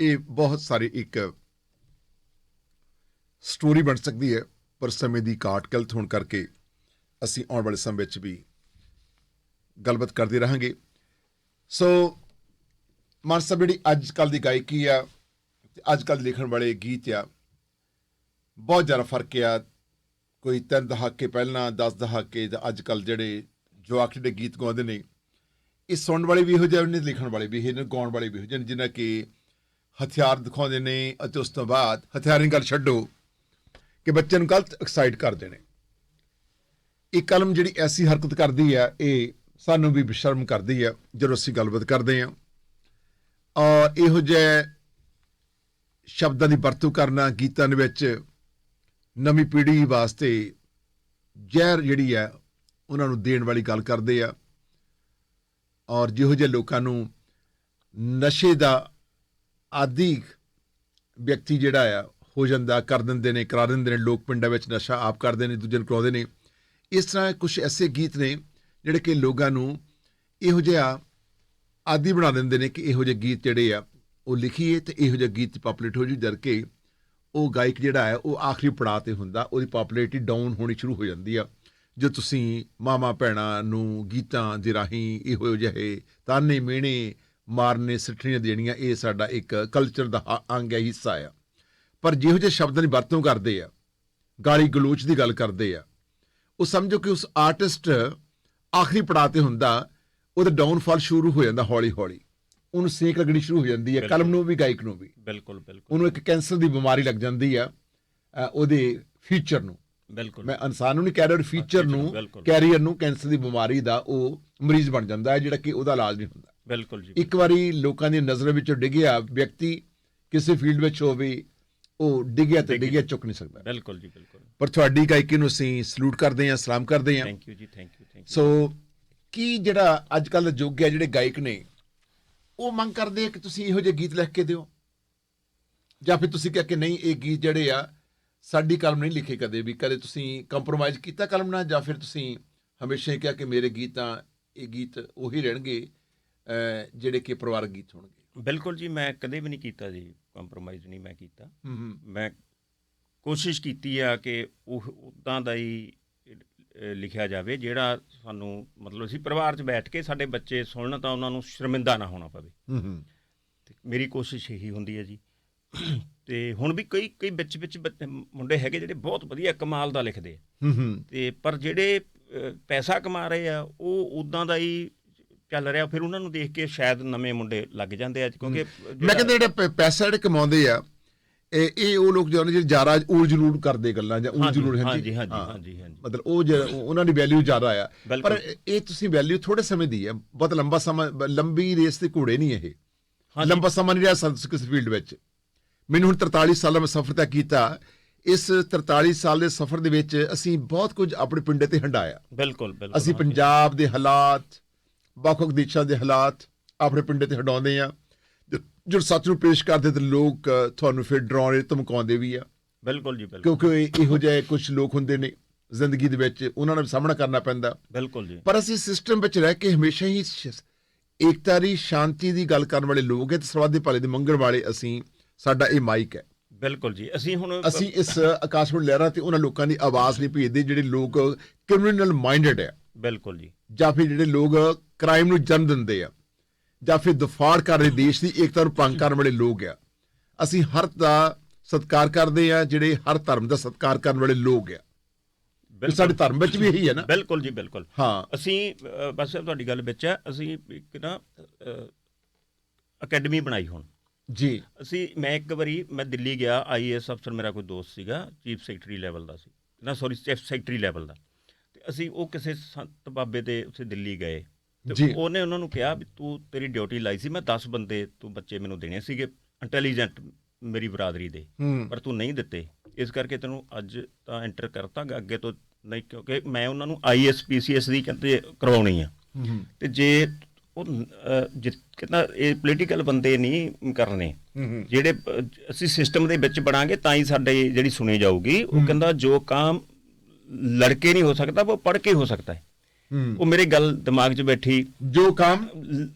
ਇਹ ਬਹੁਤ ਸਾਰੇ ਇੱਕ ਸਟੋਰੀ ਬਣ ਸਕਦੀ ਹੈ, ਪਰ ਸਮੇਂ ਦੀ ਘਾਟ ਕਲਤ ਹੋਣ ਕਰਕੇ ਅਸੀਂ ਆਉਣ ਵਾਲੇ ਸਮੇਂ ਵਿੱਚ ਵੀ ਗੱਲਬਾਤ ਕਰਦੇ ਰਹਾਂਗੇ। ਸੋ ਮਾਨ ਸਾਹਿਬ, ਜਿਹੜੀ ਅੱਜ ਕੱਲ ਦੀ ਗਾਇਕੀ ਆ ਤੇ ਅੱਜ ਕੱਲ ਲਿਖਣ ਵਾਲੇ ਗੀਤ ਆ, ਬਹੁਤ ਜ਼ਿਆਦਾ ਫ਼ਰਕ ਆ। ਕੋਈ ਤਿੰਨ ਦਹਾਕੇ ਪਹਿਲਾਂ 10 ਦਹਾਕੇ ਤੇ ਅੱਜ ਕੱਲ ਜਿਹੜੇ ਜਵਾਕ ਦੇ ਗੀਤ ਗਾਉਂਦੇ ਨੇ, ਇਹ ਸੁਣਨ ਵਾਲੇ ਵੀ ਇਹੋ ਜਿਹੇ ਨੇ, ਲਿਖਣ ਵਾਲੇ ਵੀ ਇਹੋ ਜਿਹੇ ਗਾਉਣ ਵਾਲੇ ਵੀ ਇਹੋ ਜਿਹੇ ਨੇ ਜਿਨ੍ਹਾਂ ਕਿ ਹਥਿਆਰ ਦਿਖਾਉਂਦੇ ਨੇ ਅਤੇ ਉਸ ਤੋਂ ਬਾਅਦ ਹਥਿਆਰਾਂ ਦੀ ਗੱਲ ਛੱਡੋ ਕਿ ਬੱਚੇ ਨੂੰ ਗਲਤ ਐਕਸਾਈਟ ਕਰਦੇ ਨੇ। ਇਹ ਕਲਮ ਜਿਹੜੀ ਐਸੀ ਹਰਕਤ ਕਰਦੀ ਹੈ ਇਹ ਸਾਨੂੰ ਵੀ ਬੇਸ਼ਰਮ ਕਰਦੀ ਹੈ ਜਦੋਂ ਅਸੀਂ ਗੱਲਬਾਤ ਕਰਦੇ ਹਾਂ। ਔਰ ਇਹੋ ਜਿਹੇ ਸ਼ਬਦਾਂ ਦੀ ਵਰਤੋਂ ਕਰਨਾ, ਗੀਤਾਂ ਦੇ ਵਿੱਚ ਨਵੀਂ ਪੀੜ੍ਹੀ ਵਾਸਤੇ ਜ਼ਹਿਰ ਜਿਹੜੀ ਹੈ, ਉਹਨਾਂ ਨੂੰ ਦੇਣ ਵਾਲੀ ਗੱਲ ਕਰਦੇ ਆ। ਔਰ ਜਿਹੋ ਜਿਹੇ ਲੋਕਾਂ ਨੂੰ ਨਸ਼ੇ ਦਾ ਆਦੀ ਵਿਅਕਤੀ ਜਿਹੜਾ ਆ, ਹੋ ਜਾਂਦਾ, ਕਰ ਦਿੰਦੇ ਨੇ, ਕਰਾ ਦਿੰਦੇ ਨੇ, ਲੋਕ ਪਿੰਡਾਂ ਵਿੱਚ ਨਸ਼ਾ ਆਪ ਕਰਦੇ ਨੇ ਦੂਜੇ ਨੂੰ ਕਰਾਉਂਦੇ ਨੇ। ਇਸ ਤਰ੍ਹਾਂ ਕੁਝ ਐਸੇ ਗੀਤ ਨੇ ਜਿਹੜੇ ਕਿ ਲੋਕਾਂ ਨੂੰ ਇਹੋ ਜਿਹਾ ਆਦੀ ਬਣਾ ਦਿੰਦੇ ਨੇ ਕਿ ਇਹੋ ਜਿਹੇ ਗੀਤ ਜਿਹੜੇ ਆ ਉਹ ਲਿਖੀਏ ਤੇ ਇਹੋ ਜਿਹਾ ਗੀਤ ਪਾਪੂਲੇਟ ਹੋ ਜੂ, ਜਦ ਕਿ ਉਹ ਗਾਇਕ ਜਿਹੜਾ ਹੈ, ਉਹ ਆਖਰੀ ਪੜਾਅ ਤੇ ਹੁੰਦਾ, ਉਹਦੀ ਪਪੂਲੈਰਿਟੀ ਡਾਊਨ ਹੋਣੀ ਸ਼ੁਰੂ ਹੋ ਜਾਂਦੀ ਆ। ਜੇ ਤੁਸੀਂ ਮਾਮਾ ਭੈਣਾਂ ਨੂੰ ਗੀਤਾਂ ਦੇ ਰਾਹੀਂ ਇਹੋ ਜਿਹੇ ਤਾਨੇ ਮਿਹਣੇ ਮਾਰਨੇ, ਸਿੱਠਣੀਆਂ ਦੇਣੀਆਂ, ਇਹ ਸਾਡਾ ਇੱਕ ਕਲਚਰ ਦਾ ਹ- ਅੰਗ ਹੈ, ਹਿੱਸਾ ਆ। ਪਰ ਜਿਹੋ ਜਿਹੇ ਸ਼ਬਦਾਂ ਦੀ ਵਰਤੋਂ ਕਰਦੇ ਆ, ਗਾਲੀ ਗਲੋਚ ਦੀ ਗੱਲ ਕਰਦੇ ਆ, ਉਹ ਸਮਝੋ ਕਿ ਉਸ ਆਰਟਿਸਟ ਆਖਰੀ ਪੜਾਅ ਤੇ ਹੁੰਦਾ, ਉਹਦਾ ਡਾਊਨਫਾਲ ਸ਼ੁਰੂ ਹੋ ਜਾਂਦਾ ਹੌਲੀ ਹੌਲੀ ਉਹਨੂੰ ਸੇਕ ਲੱਗਣੀ ਸ਼ੁਰੂ ਹੋ ਜਾਂਦੀ ਹੈ ਕਲਮ ਨੂੰ ਵੀ ਗਾਇਕ ਨੂੰ ਵੀ। ਬਿਲਕੁਲ ਬਿਲਕੁਲ। ਉਹਨੂੰ ਇੱਕ ਕੈਂਸਰ ਦੀ ਬਿਮਾਰੀ ਲੱਗ ਜਾਂਦੀ ਆ ਉਹਦੇ ਫਿਊਚਰ ਨੂੰ। ਬਿਲਕੁਲ। ਮੈਂ ਇਨਸਾਨ ਨੂੰ ਨਹੀਂ ਕਹਿ ਰਿਹਾ ਫਿਊਚਰ ਨੂੰ। ਕੈਰੀਅਰ ਨੂੰ ਕੈਂਸਰ ਦੀ ਬਿਮਾਰੀ ਦਾ ਉਹ ਮਰੀਜ਼ ਬਣ ਜਾਂਦਾ ਹੈ ਜਿਹੜਾ ਕਿ ਉਹਦਾ ਇਲਾਜ ਨਹੀਂ ਹੁੰਦਾ। ਬਿਲਕੁਲ ਜੀ ਇੱਕ ਵਾਰੀ ਲੋਕਾਂ ਦੀ ਨਜ਼ਰ ਵਿੱਚੋਂ ਡਿੱਗਿਆ ਵਿਅਕਤੀ ਕਿਸੇ ਫੀਲਡ ਵਿੱਚ ਹੋਵੇ ਉਹ ਡਿੱਗਿਆ ਤੇ ਡਿੱਗਿਆ। ਚੁੱਕ ਨਹੀਂ ਸਕਦਾ। ਬਿਲਕੁਲ ਜੀ ਬਿਲਕੁਲ। ਪਰ ਤੁਹਾਡੀ ਗਾਇਕੀ ਨੂੰ ਅਸੀਂ ਸਲੂਟ ਕਰਦੇ ਹਾਂ ਸਲਾਮ ਕਰਦੇ ਹਾਂ। ਥੈਂਕ ਯੂ ਜੀ thank you thank you so ਕੀ ਜਿਹੜਾ ਅੱਜ ਕੱਲ ਦਾ ਯੁੱਗ ਹੈ ਜਿਹੜੇ ਗਾਇਕ ਨੇ ਉਹ ਮੰਗ ਕਰਦੇ ਆ ਕਿ ਤੁਸੀਂ ਇਹੋ ਜਿਹੇ ਗੀਤ ਲਿਖ ਕੇ ਦਿਓ। ਜਾਂ ਫਿਰ ਤੁਸੀਂ ਕਿਹਾ ਕਿ ਨਹੀਂ ਇਹ ਗੀਤ ਜਿਹੜੇ ਆ ਸਾਡੀ ਕਲਮ ਨਹੀਂ ਲਿਖੇ ਕਦੇ ਵੀ। ਕਦੇ ਤੁਸੀਂ ਕੰਪਰੋਮਾਈਜ਼ ਕੀਤਾ ਕਲਮ ਨਾਲ ਜਾਂ ਫਿਰ ਤੁਸੀਂ ਹਮੇਸ਼ਾ ਹੀ ਕਿਹਾ ਕਿ ਮੇਰੇ ਗੀਤ ਇਹ ਗੀਤ ਉਹੀ ਰਹਿਣਗੇ ਜਿਹੜੇ ਕਿ ਪਰਿਵਾਰਕ ਗੀਤ ਹੋਣਗੇ। ਬਿਲਕੁਲ ਜੀ ਮੈਂ ਕਦੇ ਵੀ ਨਹੀਂ ਕੀਤਾ ਜੀ ਕੰਪਰੋਮਾਈਜ਼ ਨਹੀਂ ਮੈਂ ਕੀਤਾ। ਮੈਂ ਕੋਸ਼ਿਸ਼ ਕੀਤੀ ਆ ਕਿ ਉਹ ਉਦਾਂ ਦਾ ਹੀ ਲਿਖਿਆ ਜਾਵੇ ਜਿਹੜਾ ਸਾਨੂੰ ਮਤਲਬ ਅਸੀਂ ਪਰਿਵਾਰ 'ਚ ਬੈਠ ਕੇ ਸਾਡੇ ਬੱਚੇ ਸੁਣਨ ਤਾਂ ਉਹਨਾਂ ਨੂੰ ਸ਼ਰਮਿੰਦਾ ਨਾ ਹੋਣਾ ਪਵੇ। ਹੂੰ ਹੂੰ। ਤੇ ਮੇਰੀ ਕੋਸ਼ਿਸ਼ ਇਹੀ ਹੁੰਦੀ ਹੈ ਜੀ। ਤੇ ਹੁਣ ਵੀ ਕਈ ਕਈ ਵਿੱਚ ਵਿੱਚ ਮੁੰਡੇ ਹੈਗੇ ਜਿਹੜੇ ਬਹੁਤ ਵਧੀਆ ਕਮਾਲ ਦਾ ਲਿਖਦੇ ਆ। ਹੂੰ ਹੂੰ। ਤੇ ਪਰ ਜਿਹੜੇ ਪੈਸਾ ਕਮਾ ਰਹੇ ਆ ਉਹ ਉਦਾਂ ਦਾ ਹੀ ਚੱਲ ਰਿਹਾ। ਫਿਰ ਉਹਨਾਂ ਨੂੰ ਦੇਖ ਕੇ ਸ਼ਾਇਦ ਨਵੇਂ ਮੁੰਡੇ ਲੱਗ ਜਾਂਦੇ ਆ ਕਿਉਂਕਿ ਮੈਂ ਕਹਿੰਦਾ ਜਿਹੜੇ ਪੈਸਾ ਜਿਹੜੇ ਕਮਾਉਂਦੇ ਆ ਇਹ ਇਹ ਉਹ ਲੋਕ ਜਿਹੜੇ ਜ਼ਿਆਦਾ ਊਰ ਜ਼ਰੂਰ ਕਰਦੇ ਗੱਲਾਂ ਜਾਂ ਹਾਂਜੀ, ਜ਼ਰੂਰ ਹਾਂਜੀ, ਹਾਂਜੀ। ਹਾਂਜੀ, ਹਾਂਜੀ। ਮਤਲਬ ਉਹ ਉਹਨਾਂ ਦੀ ਵੈਲਿਊ ਜ਼ਿਆਦਾ ਆ। ਬਿਲਕੁਲ। ਪਰ ਇਹ ਤੁਸੀਂ ਵੈਲਿਊ ਥੋੜੇ ਸਮੇਂ ਦੀ ਹੈ ਬਹੁਤ ਲੰਬਾ ਸਮਾਂ ਲੰਬੀ ਰੇਸ ਦੇ ਘੋੜੇ ਨਹੀਂ ਇਹ। ਲੰਬਾ ਸਮਾਂ ਨਹੀਂ ਰਿਹਾ ਕਿਸ ਫੀਲਡ ਵਿੱਚ। ਮੈਨੂੰ ਹੁਣ 43 ਸਾਲਾਂ ਮੈਂ ਸਫ਼ਰ ਤੱਕ ਕੀਤਾ। ਇਸ 43 ਸਾਲ ਦੇ ਸਫ਼ਰ ਦੇ ਵਿੱਚ ਅਸੀਂ ਬਹੁਤ ਕੁਝ ਆਪਣੇ ਪਿੰਡੇ ਤੇ ਹੰਡਾਇਆ। ਬਿਲਕੁਲ ਬਿਲਕੁਲ ਅਸੀਂ ਪੰਜਾਬ ਦੇ ਹਾਲਾਤ ਵੱਖ-ਵੱਖ ਦੇਸ਼ਾਂ ਦੇ ਹਾਲਾਤ ਆਪਣੇ ਪਿੰਡੇ ਤੇ ਹਟਾਉਂਦੇ ਆ ਜੋ ਸੱਚ ਨੂੰ ਪੇਸ਼ ਕਰਦੇ ਤੇ ਲੋਕ ਤੁਹਾਨੂੰ ਫਿਰ ਡਰਾਉਣੇ ਧਮਕਾਉਂਦੇ ਵੀ ਆ। ਬਿਲਕੁਲ ਜੀ ਬਿਲਕੁਲ। ਕਿਉਂਕਿ ਇਹ- ਜਿਹੇ ਕੁਝ ਲੋਕ ਹੁੰਦੇ ਨੇ ਜ਼ਿੰਦਗੀ ਦੇ ਵਿੱਚ ਉਹਨਾਂ ਨਾਲ ਸਾਹਮਣਾ ਕਰਨਾ ਪੈਂਦਾ। ਬਿਲਕੁਲ ਜੀ। ਪਰ ਅਸੀਂ ਸਿਸਟਮ ਵਿੱਚ ਰਹਿ ਕੇ ਹਮੇਸ਼ਾ ਹੀ ਏਕਤਾ ਦੀ ਸ਼ਾਂਤੀ ਦੀ ਗੱਲ ਕਰਨ ਵਾਲੇ ਲੋਕ ਹੈ ਤੇ ਸਰਬੱਤ ਦੇ ਭਲੇ ਦੀ ਮੰਗਣ ਵਾਲੇ ਅਸੀਂ ਸਾਡਾ ਇਹ ਮਾਈਕ ਹੈ। ਬਿਲਕੁਲ ਜੀ। ਅਸੀਂ ਹੁਣ ਅਸੀਂ ਇਸ ਆਕਾਸ਼ਵਾਣੀ ਲਹਿਰਾਂ ਤੇ ਉਹਨਾਂ ਲੋਕਾਂ ਦੀ ਆਵਾਜ਼ ਨਹੀਂ ਭੇਜਦੇ ਜਿਹੜੇ ਲੋਕ ਕ੍ਰਿਮੀਨਲ ਮਾਈਂਡਡ ਹੈ ਬਿਲਕੁਲ ਜੀ। ਜਾਂ ਫਿਰ ਜਿਹੜੇ ਲੋਕ ਕ੍ਰਾਈਮ ਨੂੰ ਜਨਮ ਦਿੰਦੇ ਆ। ਜਾਂ ਫਿਰ ਦਫਾੜ ਕਰ ਰਹੇ ਦੇਸ਼ ਦੀ ਏਕਤਾ ਨੂੰ ਭੰਗ ਕਰਨ ਵਾਲੇ ਲੋਕ ਆ। ਅਸੀਂ ਹਰ ਦਾ ਸਤਿਕਾਰ ਕਰਦੇ ਆ ਜਿਹੜੇ ਹਰ ਧਰਮ ਦਾ ਸਤਿਕਾਰ ਕਰਨ ਵਾਲੇ ਲੋਕ ਆ। ਸਾਡੇ ਧਰਮ ਵਿੱਚ ਵੀ ਇਹੀ ਹੈ ਨਾ। ਬਿਲਕੁਲ ਜੀ ਬਿਲਕੁਲ। ਹਾਂ। ਅਸੀਂ ਬਸ ਤੁਹਾਡੀ ਗੱਲ ਵਿੱਚ ਹੈ ਅਸੀਂ ਇੱਕ ਨਾ ਅਕੈਡਮੀ ਬਣਾਈ ਹੁਣ। ਜੀ। ਅਸੀਂ ਮੈਂ ਇੱਕ ਵਾਰੀ ਮੈਂ ਦਿੱਲੀ ਗਿਆ ਆਈਏਐਸ ਅਫਸਰ ਮੇਰਾ ਕੋਈ ਦੋਸਤ ਸੀਗਾ ਚੀਫ ਸੈਕਟਰੀ ਲੈਵਲ ਦਾ ਸੀ। ਨਾ ਸੌਰੀ ਚੀਫ ਸੈਕਟਰੀ ਲੈਵਲ ਦਾ। ਤੇ ਅਸੀਂ ਉਹ ਕਿਸੇ ਸੰਤ ਬਾਬੇ ਦੇ ਉੱਥੇ ਦਿੱਲੀ ਗਏ। ਜੀ। ਤੇ ਉਹਨੇ ਉਹਨਾਂ ਨੂੰ ਕਿਹਾ ਵੀ ਤੂੰ ਤੇਰੀ ਡਿਊਟੀ ਲਾਈ ਸੀ ਮੈਂ 10 ਬੰਦੇ ਤੂੰ ਬੱਚੇ ਮੈਨੂੰ ਦੇਣੇ ਸੀਗੇ ਇੰਟੈਲੀਜੈਂਟ ਮੇਰੀ ਬਰਾਦਰੀ ਦੇ ਹੂੰ। ਪਰ ਤੂੰ ਨਹੀਂ ਦਿੱਤੇ। ਇਸ ਕਰਕੇ ਤੈਨੂੰ ਅੱਜ ਤਾਂ ਐਂਟਰ ਕਰਤਾ ਗਾ, ਅੱਗੇ ਤੋਂ ਨਹੀਂ ਕਿਉਂਕਿ ਮੈਂ ਉਹਨਾਂ ਨੂੰ ਆਈਐਸ ਪੀਸੀਐਸ ਦੀ ਕਹਿੰਦੇ ਕਰਵਾਉਣੀ ਆ। ਹੂੰ। ਤੇ ਜੇ ਉਹ ਅਹ, ਜਿ- ਕਹਿੰਦਾ ਇਹ ਪੋਲੀਟੀਕਲ ਬੰਦੇ ਨਹੀਂ ਕਰਨੇ ਹੂੰ ਜਿਹੜੇ ਅਹ, ਅਸੀਂ ਸਿਸਟਮ ਦੇ ਵਿੱਚ ਬਣਾਂਗੇ ਤਾਂ ਹੀ ਸਾਡੇ ਜਿਹੜੀ ਸੁਣੀ ਜਾਊਗੀ ਉਹ ਕਹਿੰਦਾ ਜੋ ਕੰਮ ਲੜਕੇ ਨਹੀਂ ਹੋ ਸਕਦਾ ਉਹ ਪੜ੍ਹ ਕੇ ਹੋ ਸਕਦਾ ਹੈ। ਉਹ ਮੇਰੇ ਗੱਲ ਦਿਮਾਗ 'ਚ ਬੈਠੀ। ਜੋ ਕੰਮ ਲ-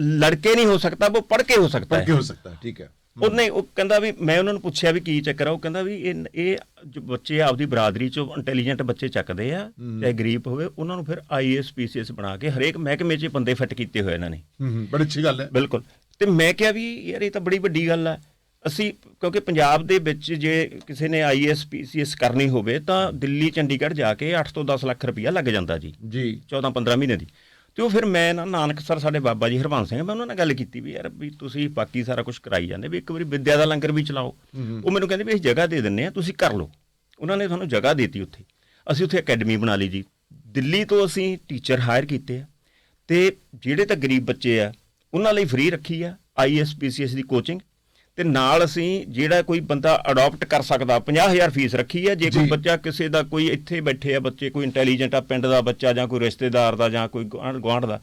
ਲੜਕੇ ਨਹੀਂ ਹੋ ਸਕਦਾ ਉਹ ਪੜ੍ਹ ਕੇ ਹੋ ਸਕਦਾ ਹੈ। ਕੀ ਹੋ ਸਕਦਾ ਠੀਕ ਹੈ। ਉਹਨੇ ਉਹ ਕਹਿੰਦਾ ਵੀ ਮੈਂ ਉਹਨਾਂ ਨੂੰ ਪੁੱਛਿਆ ਵੀ ਕੀ ਚੱਕਰ ਆ ਉਹ ਕਹਿੰਦਾ ਵੀ ਇਹ ਇਹ ਜੋ ਬੱਚੇ ਆਪਦੀ ਬਰਾਦਰੀ ਚੋਂ ਇੰਟੈਲੀਜੈਂਟ ਬੱਚੇ ਚੱਕਦੇ ਆ ਚਾਹੇ ਗਰੀਬ ਹੋਵੇ ਉਹਨਾਂ ਨੂੰ ਫਿਰ ਆਈਏਐਸ ਪੀਸੀਐਸ ਬਣਾ ਕੇ ਹਰੇਕ ਮਹਿਕਮੇ 'ਚ ਬੰਦੇ ਫਿੱਟ ਕੀਤੇ ਹੋਏ ਇਹਨਾਂ ਨੇ। ਹੂੰ ਹੂੰ ਬੜੀ ਅੱਛੀ ਗੱਲ ਹੈ। ਬਿਲਕੁਲ। ਤੇ ਮੈਂ ਕਿਹਾ ਵੀ ਯਾਰ ਇਹ ਤਾਂ ਬੜੀ ਵੱਡੀ ਗੱਲ ਆ। ਅਸੀਂ ਕਿਉਂਕਿ ਪੰਜਾਬ ਦੇ ਵਿੱਚ ਜੇ ਕਿਸੇ ਨੇ ਆਈਐਸ ਪੀਸੀਐਸ ਕਰਨੀ ਹੋਵੇ ਤਾਂ ਦਿੱਲੀ ਚੰਡੀਗੜ੍ਹ ਜਾ ਕੇ 8 ਤੋਂ 10 ਲੱਖ ਰੁਪਇਆ ਲੱਗ ਜਾਂਦਾ ਜੀ। ਜੀ। 14 15 ਮਹੀਨੇ ਦੀ। ਤੇ ਉਹ ਫਿਰ ਮੈਂ ਨਾ ਨਾਨਕ ਸਰ ਸਾਡੇ ਬਾਬਾ ਜੀ ਹਰਵੰਸ ਸਿੰਘ ਮੈਂ ਉਹਨਾਂ ਨਾਲ ਗੱਲ ਕੀਤੀ ਵੀ ਯਾਰ ਵੀ ਤੁਸੀਂ ਬਾਕੀ ਸਾਰਾ ਕੁਝ ਕਰਾਈ ਜਾਂਦੇ ਵੀ ਇੱਕ ਵਾਰੀ ਵਿਦਿਆ ਦਾ ਲੰਗਰ ਵੀ ਚਲਾਓ। ਉਹ ਮੈਨੂੰ ਕਹਿੰਦੇ ਵੀ ਅਸੀਂ ਜਗ੍ਹਾ ਦੇ ਦਿੰਨੇ ਆ ਤੁਸੀਂ ਕਰ ਲਓ। ਉਹਨਾਂ ਨੇ ਤੁਹਾਨੂੰ ਜਗ੍ਹਾ ਦਿੱਤੀ ਉੱਥੇ। ਅਸੀਂ ਉੱਥੇ ਅਕੈਡਮੀ ਬਣਾ ਲਈ ਜੀ। ਦਿੱਲੀ ਤੋਂ ਅਸੀਂ ਟੀਚਰ ਹਾਇਰ ਕੀਤੇ ਆ ਤੇ ਜਿਹੜੇ ਤਾਂ ਗਰੀਬ ਬੱਚੇ ਆ ਉਹਨਾਂ ਲਈ ਫ੍ਰੀ ਰੱਖੀ ਆ ਆਈਐਸ ਪੀਸੀਐਸ ਦੀ ਕੋਚਿੰਗ। ਤੇ ਨਾਲ ਅਸੀਂ ਜਿਹੜਾ ਕੋਈ ਬੰਦਾ ਅਡਾਪਟ ਕਰ ਸਕਦਾ 50000 ਫੀਸ ਰੱਖੀ ਹੈ ਜੇ ਕੋਈ ਬੱਚਾ ਕਿਸੇ ਦਾ ਕੋਈ ਇੱਥੇ ਬੈਠੇ ਆ ਬੱਚੇ ਕੋਈ ਇੰਟੈਲੀਜੈਂਟ ਆ ਪਿੰਡ ਦਾ ਬੱਚਾ ਜਾਂ ਕੋਈ ਰਿਸ਼ਤੇਦਾਰ ਦਾ ਜਾਂ ਕੋਈ ਗਵਾਂਢ ਦਾ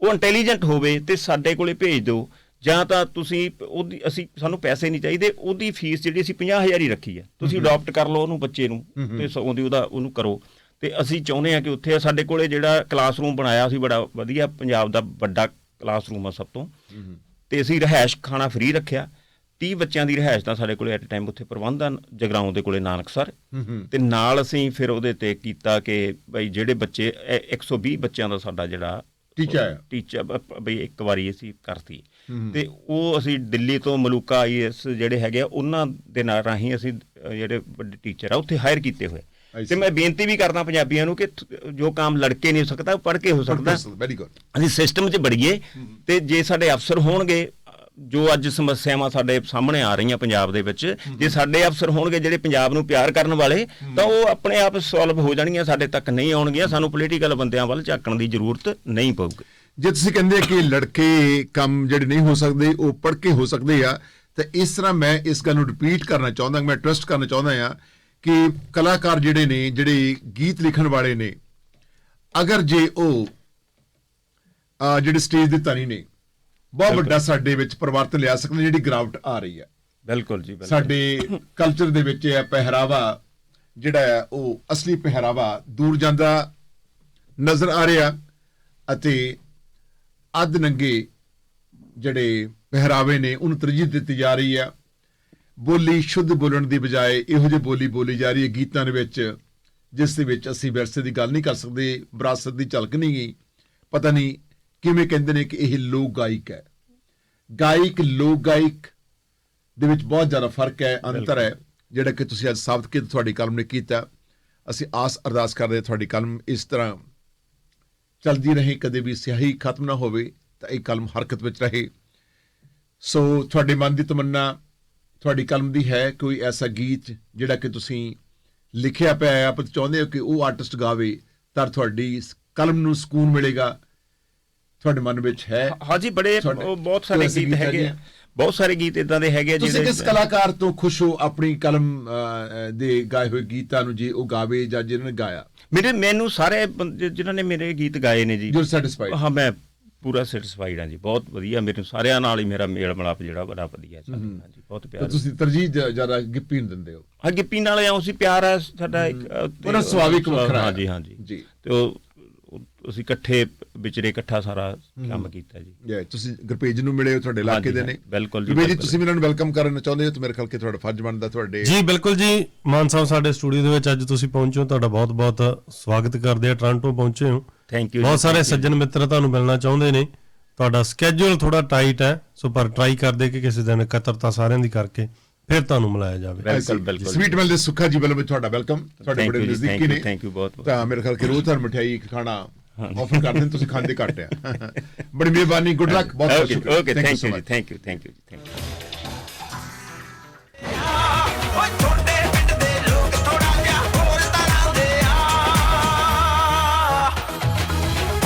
ਉਹ ਇੰਟੈਲੀਜੈਂਟ ਹੋਵੇ ਤੇ ਸਾਡੇ ਕੋਲੇ ਭੇਜ ਦਿਓ। ਜਾਂ ਤਾਂ ਤੁਸੀਂ ਉਹਦੀ ਅਸੀਂ ਸਾਨੂੰ ਪੈਸੇ ਨਹੀਂ ਚਾਹੀਦੇ ਉਹਦੀ ਫੀਸ ਜਿਹੜੀ ਅਸੀਂ 50000 ਹੀ ਰੱਖੀ ਹੈ ਤੁਸੀਂ ਅਡਾਪਟ ਕਰ ਲਓ ਉਹਨੂੰ ਬੱਚੇ ਨੂੰ ਤੇ ਉਹਦੀ ਉਹਦਾ ਉਹਨੂੰ ਕਰੋ। ਤੇ ਅਸੀਂ ਚਾਹੁੰਦੇ ਆ ਕਿ ਉੱਥੇ ਸਾਡੇ ਕੋਲੇ ਜਿਹੜਾ ਕਲਾਸਰੂਮ ਬਣਾਇਆ ਸੀ ਬੜਾ ਵਧੀਆ ਪੰਜਾਬ ਦਾ ਵੱਡਾ ਕਲਾਸਰੂਮ ਆ ਸਭ ਤੋਂ। ਤੇ ਅਸੀਂ ਰਹਿائش ਖਾਣਾ ਫ੍ਰੀ ਰੱਖਿਆ। 30 ਬੱਚਿਆਂ ਦੀ ਰਹਿائش ਦਾ ਸਾਡੇ ਕੋਲੇ ਐਟ ਟਾਈਮ ਉੱਥੇ ਪ੍ਰਬੰਧਨ ਜਗਰਾਉਂ ਦੇ ਕੋਲੇ ਨਾਨਕਸਰ ਤੇ ਨਾਲ ਅਸੀਂ ਫਿਰ ਉਹਦੇ ਤੇ ਕੀਤਾ ਕਿ ਬਈ ਜਿਹੜੇ ਬੱਚੇ 120 ਬੱਚਿਆਂ ਦਾ ਸਾਡਾ ਜਿਹੜਾ ਟੀਚਾ ਹੈ। ਟੀਚਾ ਬਈ ਇੱਕ ਵਾਰੀ ਅਸੀਂ ਕਰਤੀ। ਤੇ ਉਹ ਅਸੀਂ ਦਿੱਲੀ ਤੋਂ ਮਲੂਕਾ ਆਈਐਸ ਜਿਹੜੇ ਹੈਗੇ ਉਹਨਾਂ ਦੇ ਨਾਲ ਰਾਹੀਂ ਅਸੀਂ ਜਿਹੜੇ ਵੱਡੇ ਟੀਚਰ ਆ ਉੱਥੇ ਹਾਇਰ ਕੀਤੇ ਹੋਏ। ਤੇ ਮੈਂ ਬੇਨਤੀ ਵੀ ਕਰਦਾ ਪੰਜਾਬੀਆਂ ਨੂੰ ਕਿ ਜੋ ਕੰਮ ਲੜਕੇ ਨਹੀਂ ਹੋ ਸਕਦਾ ਪੜ੍ਹ ਕੇ ਹੋ ਸਕਦਾ। ਅਸੀਂ ਸਿਸਟਮ 'ਚ ਬੜੀਏ। ਤੇ ਜੇ ਸਾਡੇ ਅਫਸਰ ਹੋਣਗੇ ਜੋ ਅੱਜ ਸਮੱਸਿਆਵਾਂ ਸਾਡੇ ਸਾਹਮਣੇ ਆ ਰਹੀਆਂ ਪੰਜਾਬ ਦੇ ਵਿੱਚ, ਜੇ ਸਾਡੇ ਅਫਸਰ ਹੋਣਗੇ ਜਿਹੜੇ ਪੰਜਾਬ ਨੂੰ ਪਿਆਰ ਕਰਨ ਵਾਲੇ, ਤਾਂ ਉਹ ਆਪਣੇ ਆਪ ਸੋਲਵ ਹੋ ਜਾਣਗੀਆਂ, ਸਾਡੇ ਤੱਕ ਨਹੀਂ ਆਉਣਗੀਆਂ, ਸਾਨੂੰ ਪੋਲੀਟੀਕਲ ਬੰਦਿਆਂ ਵੱਲ ਝਾਕਣ ਦੀ ਜ਼ਰੂਰਤ ਨਹੀਂ ਪਊਗੀ। ਜੇ ਤੁਸੀਂ ਕਹਿੰਦੇ ਕਿ ਲੜਕੇ ਕੰਮ ਜਿਹੜੇ ਨਹੀਂ ਹੋ ਸਕਦੇ, ਉਹ ਪੜ੍ਹ ਕੇ ਹੋ ਸਕਦੇ ਆ, ਤਾਂ ਇਸ ਤਰ੍ਹਾਂ ਮੈਂ ਇਸ ਗੱਲ ਨੂੰ ਰਿਪੀਟ ਕਰਨਾ ਚਾਹੁੰਦਾ, ਮੈਂ ਟਰਸਟ ਕਰਨਾ ਚਾਹੁੰਦਾ ਆ ਕਿ ਕਲਾਕਾਰ ਜਿਹੜੇ ਨੇ, ਜਿਹੜੇ ਗੀਤ ਲਿਖਣ ਵਾਲੇ ਨੇ, ਅਗਰ ਜੇ ਉਹ ਜਿਹੜੇ ਸਟੇਜ ਦੇ ਧਨੀ ਨੇ ਬਹੁਤ ਵੱਡਾ ਸਾਡੇ ਵਿੱਚ ਪਰਿਵਰਤਨ ਲਿਆ ਸਕਦੇ ਜਿਹੜੀ ਗਰਾਵਟ ਆ ਰਹੀ ਹੈ। ਬਿਲਕੁਲ ਜੀ ਸਾਡੇ ਕਲਚਰ ਦੇ ਵਿੱਚ ਇਹ ਪਹਿਰਾਵਾ ਜਿਹੜਾ ਹੈ ਉਹ ਅਸਲੀ ਪਹਿਰਾਵਾ ਦੂਰ ਜਾਂਦਾ ਨਜ਼ਰ ਆ ਰਿਹਾ ਅਤੇ ਅੱਧ ਨੰਗੇ ਜਿਹੜੇ ਪਹਿਰਾਵੇ ਨੇ ਉਹਨੂੰ ਤਰਜੀਹ ਦਿੱਤੀ ਜਾ ਰਹੀ ਹੈ। ਬੋਲੀ ਸ਼ੁੱਧ ਬੋਲਣ ਦੀ ਬਜਾਏ ਇਹੋ ਜਿਹੀ ਬੋਲੀ ਬੋਲੀ ਜਾ ਰਹੀ ਹੈ ਗੀਤਾਂ ਦੇ ਵਿੱਚ ਜਿਸ ਦੇ ਵਿੱਚ ਅਸੀਂ ਵਿਰਸੇ ਦੀ ਗੱਲ ਨਹੀਂ ਕਰ ਸਕਦੇ ਵਿਰਾਸਤ ਦੀ ਝਲਕ ਨਹੀਂ ਗਈ। ਪਤਾ ਨਹੀਂ ਕਿਵੇਂ ਕਹਿੰਦੇ ਨੇ ਕਿ ਇਹ ਲੋਕ ਗਾਇਕ ਹੈ। ਗਾਇਕ ਲੋਕ ਗਾਇਕ ਦੇ ਵਿੱਚ ਬਹੁਤ ਜ਼ਿਆਦਾ ਫ਼ਰਕ ਹੈ ਅੰਤਰ ਹੈ। ਜਿਹੜਾ ਕਿ ਤੁਸੀਂ ਅੱਜ ਸਾਬਤ ਕੀਤਾ ਤੁਹਾਡੀ ਕਲਮ ਨੇ ਕੀਤਾ। ਅਸੀਂ ਆਸ ਅਰਦਾਸ ਕਰਦੇ ਹਾਂ ਤੁਹਾਡੀ ਕਲਮ ਇਸ ਤਰ੍ਹਾਂ ਚਲਦੀ ਰਹੇ ਕਦੇ ਵੀ ਸਿਆਹੀ ਖਤਮ ਨਾ ਹੋਵੇ ਤਾਂ ਇਹ ਕਲਮ ਹਰਕਤ ਵਿੱਚ ਰਹੇ। ਸੋ ਤੁਹਾਡੇ ਮਨ ਦੀ ਤਮੰਨਾ ਤੁਹਾਡੀ ਕਲਮ ਦੀ ਹੈ ਕੋਈ ਐਸਾ ਗੀਤ ਜਿਹੜਾ ਕਿ ਤੁਸੀਂ ਲਿਖਿਆ ਪਿਆ ਹੈ ਆਪ ਚਾਹੁੰਦੇ ਹੋ ਕਿ ਉਹ ਆਰਟਿਸਟ ਗਾਵੇ ਤਾਂ ਤੁਹਾਡੀ ਕਲਮ ਨੂੰ ਸਕੂਨ ਮਿਲੇਗਾ। ਤੁਹਾਡੇ ਮਨ ਵਿੱਚ ਹੈ? ਹਾਂਜੀ ਬੜੇ ਬਹੁਤ ਸਾਰੇ ਗੀਤ ਹੈਗੇ ਬਹੁਤ ਸਾਰੇ ਗੀਤ ਇਦਾਂ ਦੇ ਹੈਗੇ ਆ ਤੁਸੀਂ ਕਿਸ ਕਲਾਕਾਰ ਤੋਂ ਖੁਸ਼ ਹੋ ਆਪਣੀ ਕਲਮ ਦੇ ਗਾਏ ਹੋਏ ਗੀਤਾਂ ਨੂੰ ਜੇ ਉਹ ਗਾਵੇ ਜਾਂ ਜਿਹਨਾਂ ਨੇ ਗਾਇਆ? ਮੇਰੇ ਮੈਨੂੰ ਸਾਰੇ ਜਿਨ੍ਹਾਂ ਨੇ ਮੇਰੇ ਗੀਤ ਗਾਏ ਨੇ ਜੀ। ਯੂ ਸੈਟੀਸਫਾਈਡ ਹਾਂ ਮੈਂ ਪੂਰਾ ਸੈਟੀਸਫਾਈਡ ਹਾਂ ਜੀ ਬਹੁਤ ਵਧੀਆ ਮੇਰੇ ਸਾਰਿਆਂ ਨਾਲ ਹੀ ਮੇਰਾ ਮੇਲ ਮਿਲਾਪ ਜਿਹੜਾ ਬੜਾ ਵਧੀਆ ਚੱਲ ਰਿਹਾ ਜੀ ਬਹੁਤ ਪਿਆਰ। ਤੁਸੀਂ ਤਰਜੀਹ ਜ- ਜ਼ਿਆਦਾ ਗਿੱਪੀ ਨੂੰ ਦਿੰਦੇ ਹੋ? ਹਾਂ ਗਿੱਪੀ ਨਾਲ ਆਉਂ ਸੀ ਪਿਆਰ ਹੈ। ਸਾਡਾ ਇੱਕ ਉਹਨਾਂ ਸੁਭਾਵਿਕ ਵੱਖਰਾ ਹੈ। ਹਾਂਜੀ ਹਾਂਜੀ। ਜੀ। ਤੇ ਉਹ ਅਸੀਂ ਇਕੱਠੇ ਵਿਚਰੇ ਇਕੱਠਾ ਸਾਰਾ ਕੰਮ ਕੀਤਾ ਜੀ। ਯਾ ਤੁਸੀਂ ਗੁਰਪੇਜ ਨੂੰ ਮਿਲੇ ਹੋ ਤੁਹਾਡੇ ਇਲਾਕੇ ਦੇ ਨੇ। ਬਿਲਕੁਲ ਜੀ, ਗੁਰਪੇਜ ਜੀ। ਤੁਸੀਂ ਮੈਨੂੰ ਵੈਲਕਮ ਕਰਨਾ ਚਾਹੁੰਦੇ ਹੋ ਤਾਂ ਮੇਰੇ ਖਿਆਲ ਕਿ ਤੁਹਾਡਾ ਫਰਜ਼ ਬਣਦਾ ਤੁਹਾਡੇ ਜੀ ਬਿਲਕੁਲ ਜੀ। ਮਾਨ ਸਾਹਿਬ ਸਾਡੇ ਸਟੂਡੀਓ ਦੇ ਵਿੱਚ ਅੱਜ ਤੁਸੀਂ ਪਹੁੰਚੇ ਹੋ। ਤੁਹਾਡਾ ਬਹੁਤ-ਬਹੁਤ ਸਵਾਗਤ ਕਰਦੇ ਆ ਟ੍ਰਾਂਟੋ ਪਹੁੰਚੇ ਹੋ। ਥੈਂਕ ਯੂ ਬਹੁਤ ਸਾਰੇ ਸੱਜਣ ਮਿੱਤਰ ਤੁਹਾਨੂੰ ਮਿਲਣਾ ਚਾਹੁੰਦੇ ਨੇ। ਤੁਹਾਡਾ ਸਕੇਜੂਲ ਥੋੜਾ ਟਾਈਟ ਹੈ ਸੋ ਪਰ ਟਰਾਈ ਕਰਦੇ ਕਿ ਕਿਸੇ ਦਿਨ ਇਕੱਤਰਤਾ ਸਾਰਿਆਂ ਦੀ ਕਰਕੇ ਫਿਰ ਤੁਹਾਨੂੰ ਮਿਲਾਇਆ ਜਾਵੇ। ਬਿਲਕੁਲ ਬਿਲਕੁਲ ਸਵੀਟ ਮਿਲ ਦੇ ਸੁੱਖਾ ਜੀ ਵੱਲੋਂ ਵੀ ਤੁਹਾਡਾ ਵੈਲਕਮ ਤੁਹਾਡੇ ਬੜੇ ਜੀ, ਨਜ਼ਦੀਕੀ ਨੇ। thank you ਬਹੁਤ ਬਹੁਤ। ਤਾਂ ਮੇਰੇ ਖਿਆਲ ਕਿ ਰੋਜ਼ ਤੁਹਾਨੂੰ ਮਠਿਆਈ ਖਾਣਾ ਆਫਰ ਕਰਦੇ ਤੁਸੀਂ ਖਾਂਦੇ ਘੱਟ ਆ। ਬੜੀ ਮਿਹਰਬਾਨੀ ਗੁੱਡ ਲੱਕ ਬਹੁਤ ਸ਼ੁਕਰੀਆ। ਓਕੇ ਥੈਂਕ ਯੂ ਜੀ. ਥੈਂਕ ਯੂ ਥੈਂਕ ਯੂ ਜੀ ਥੈਂਕ ਯੂ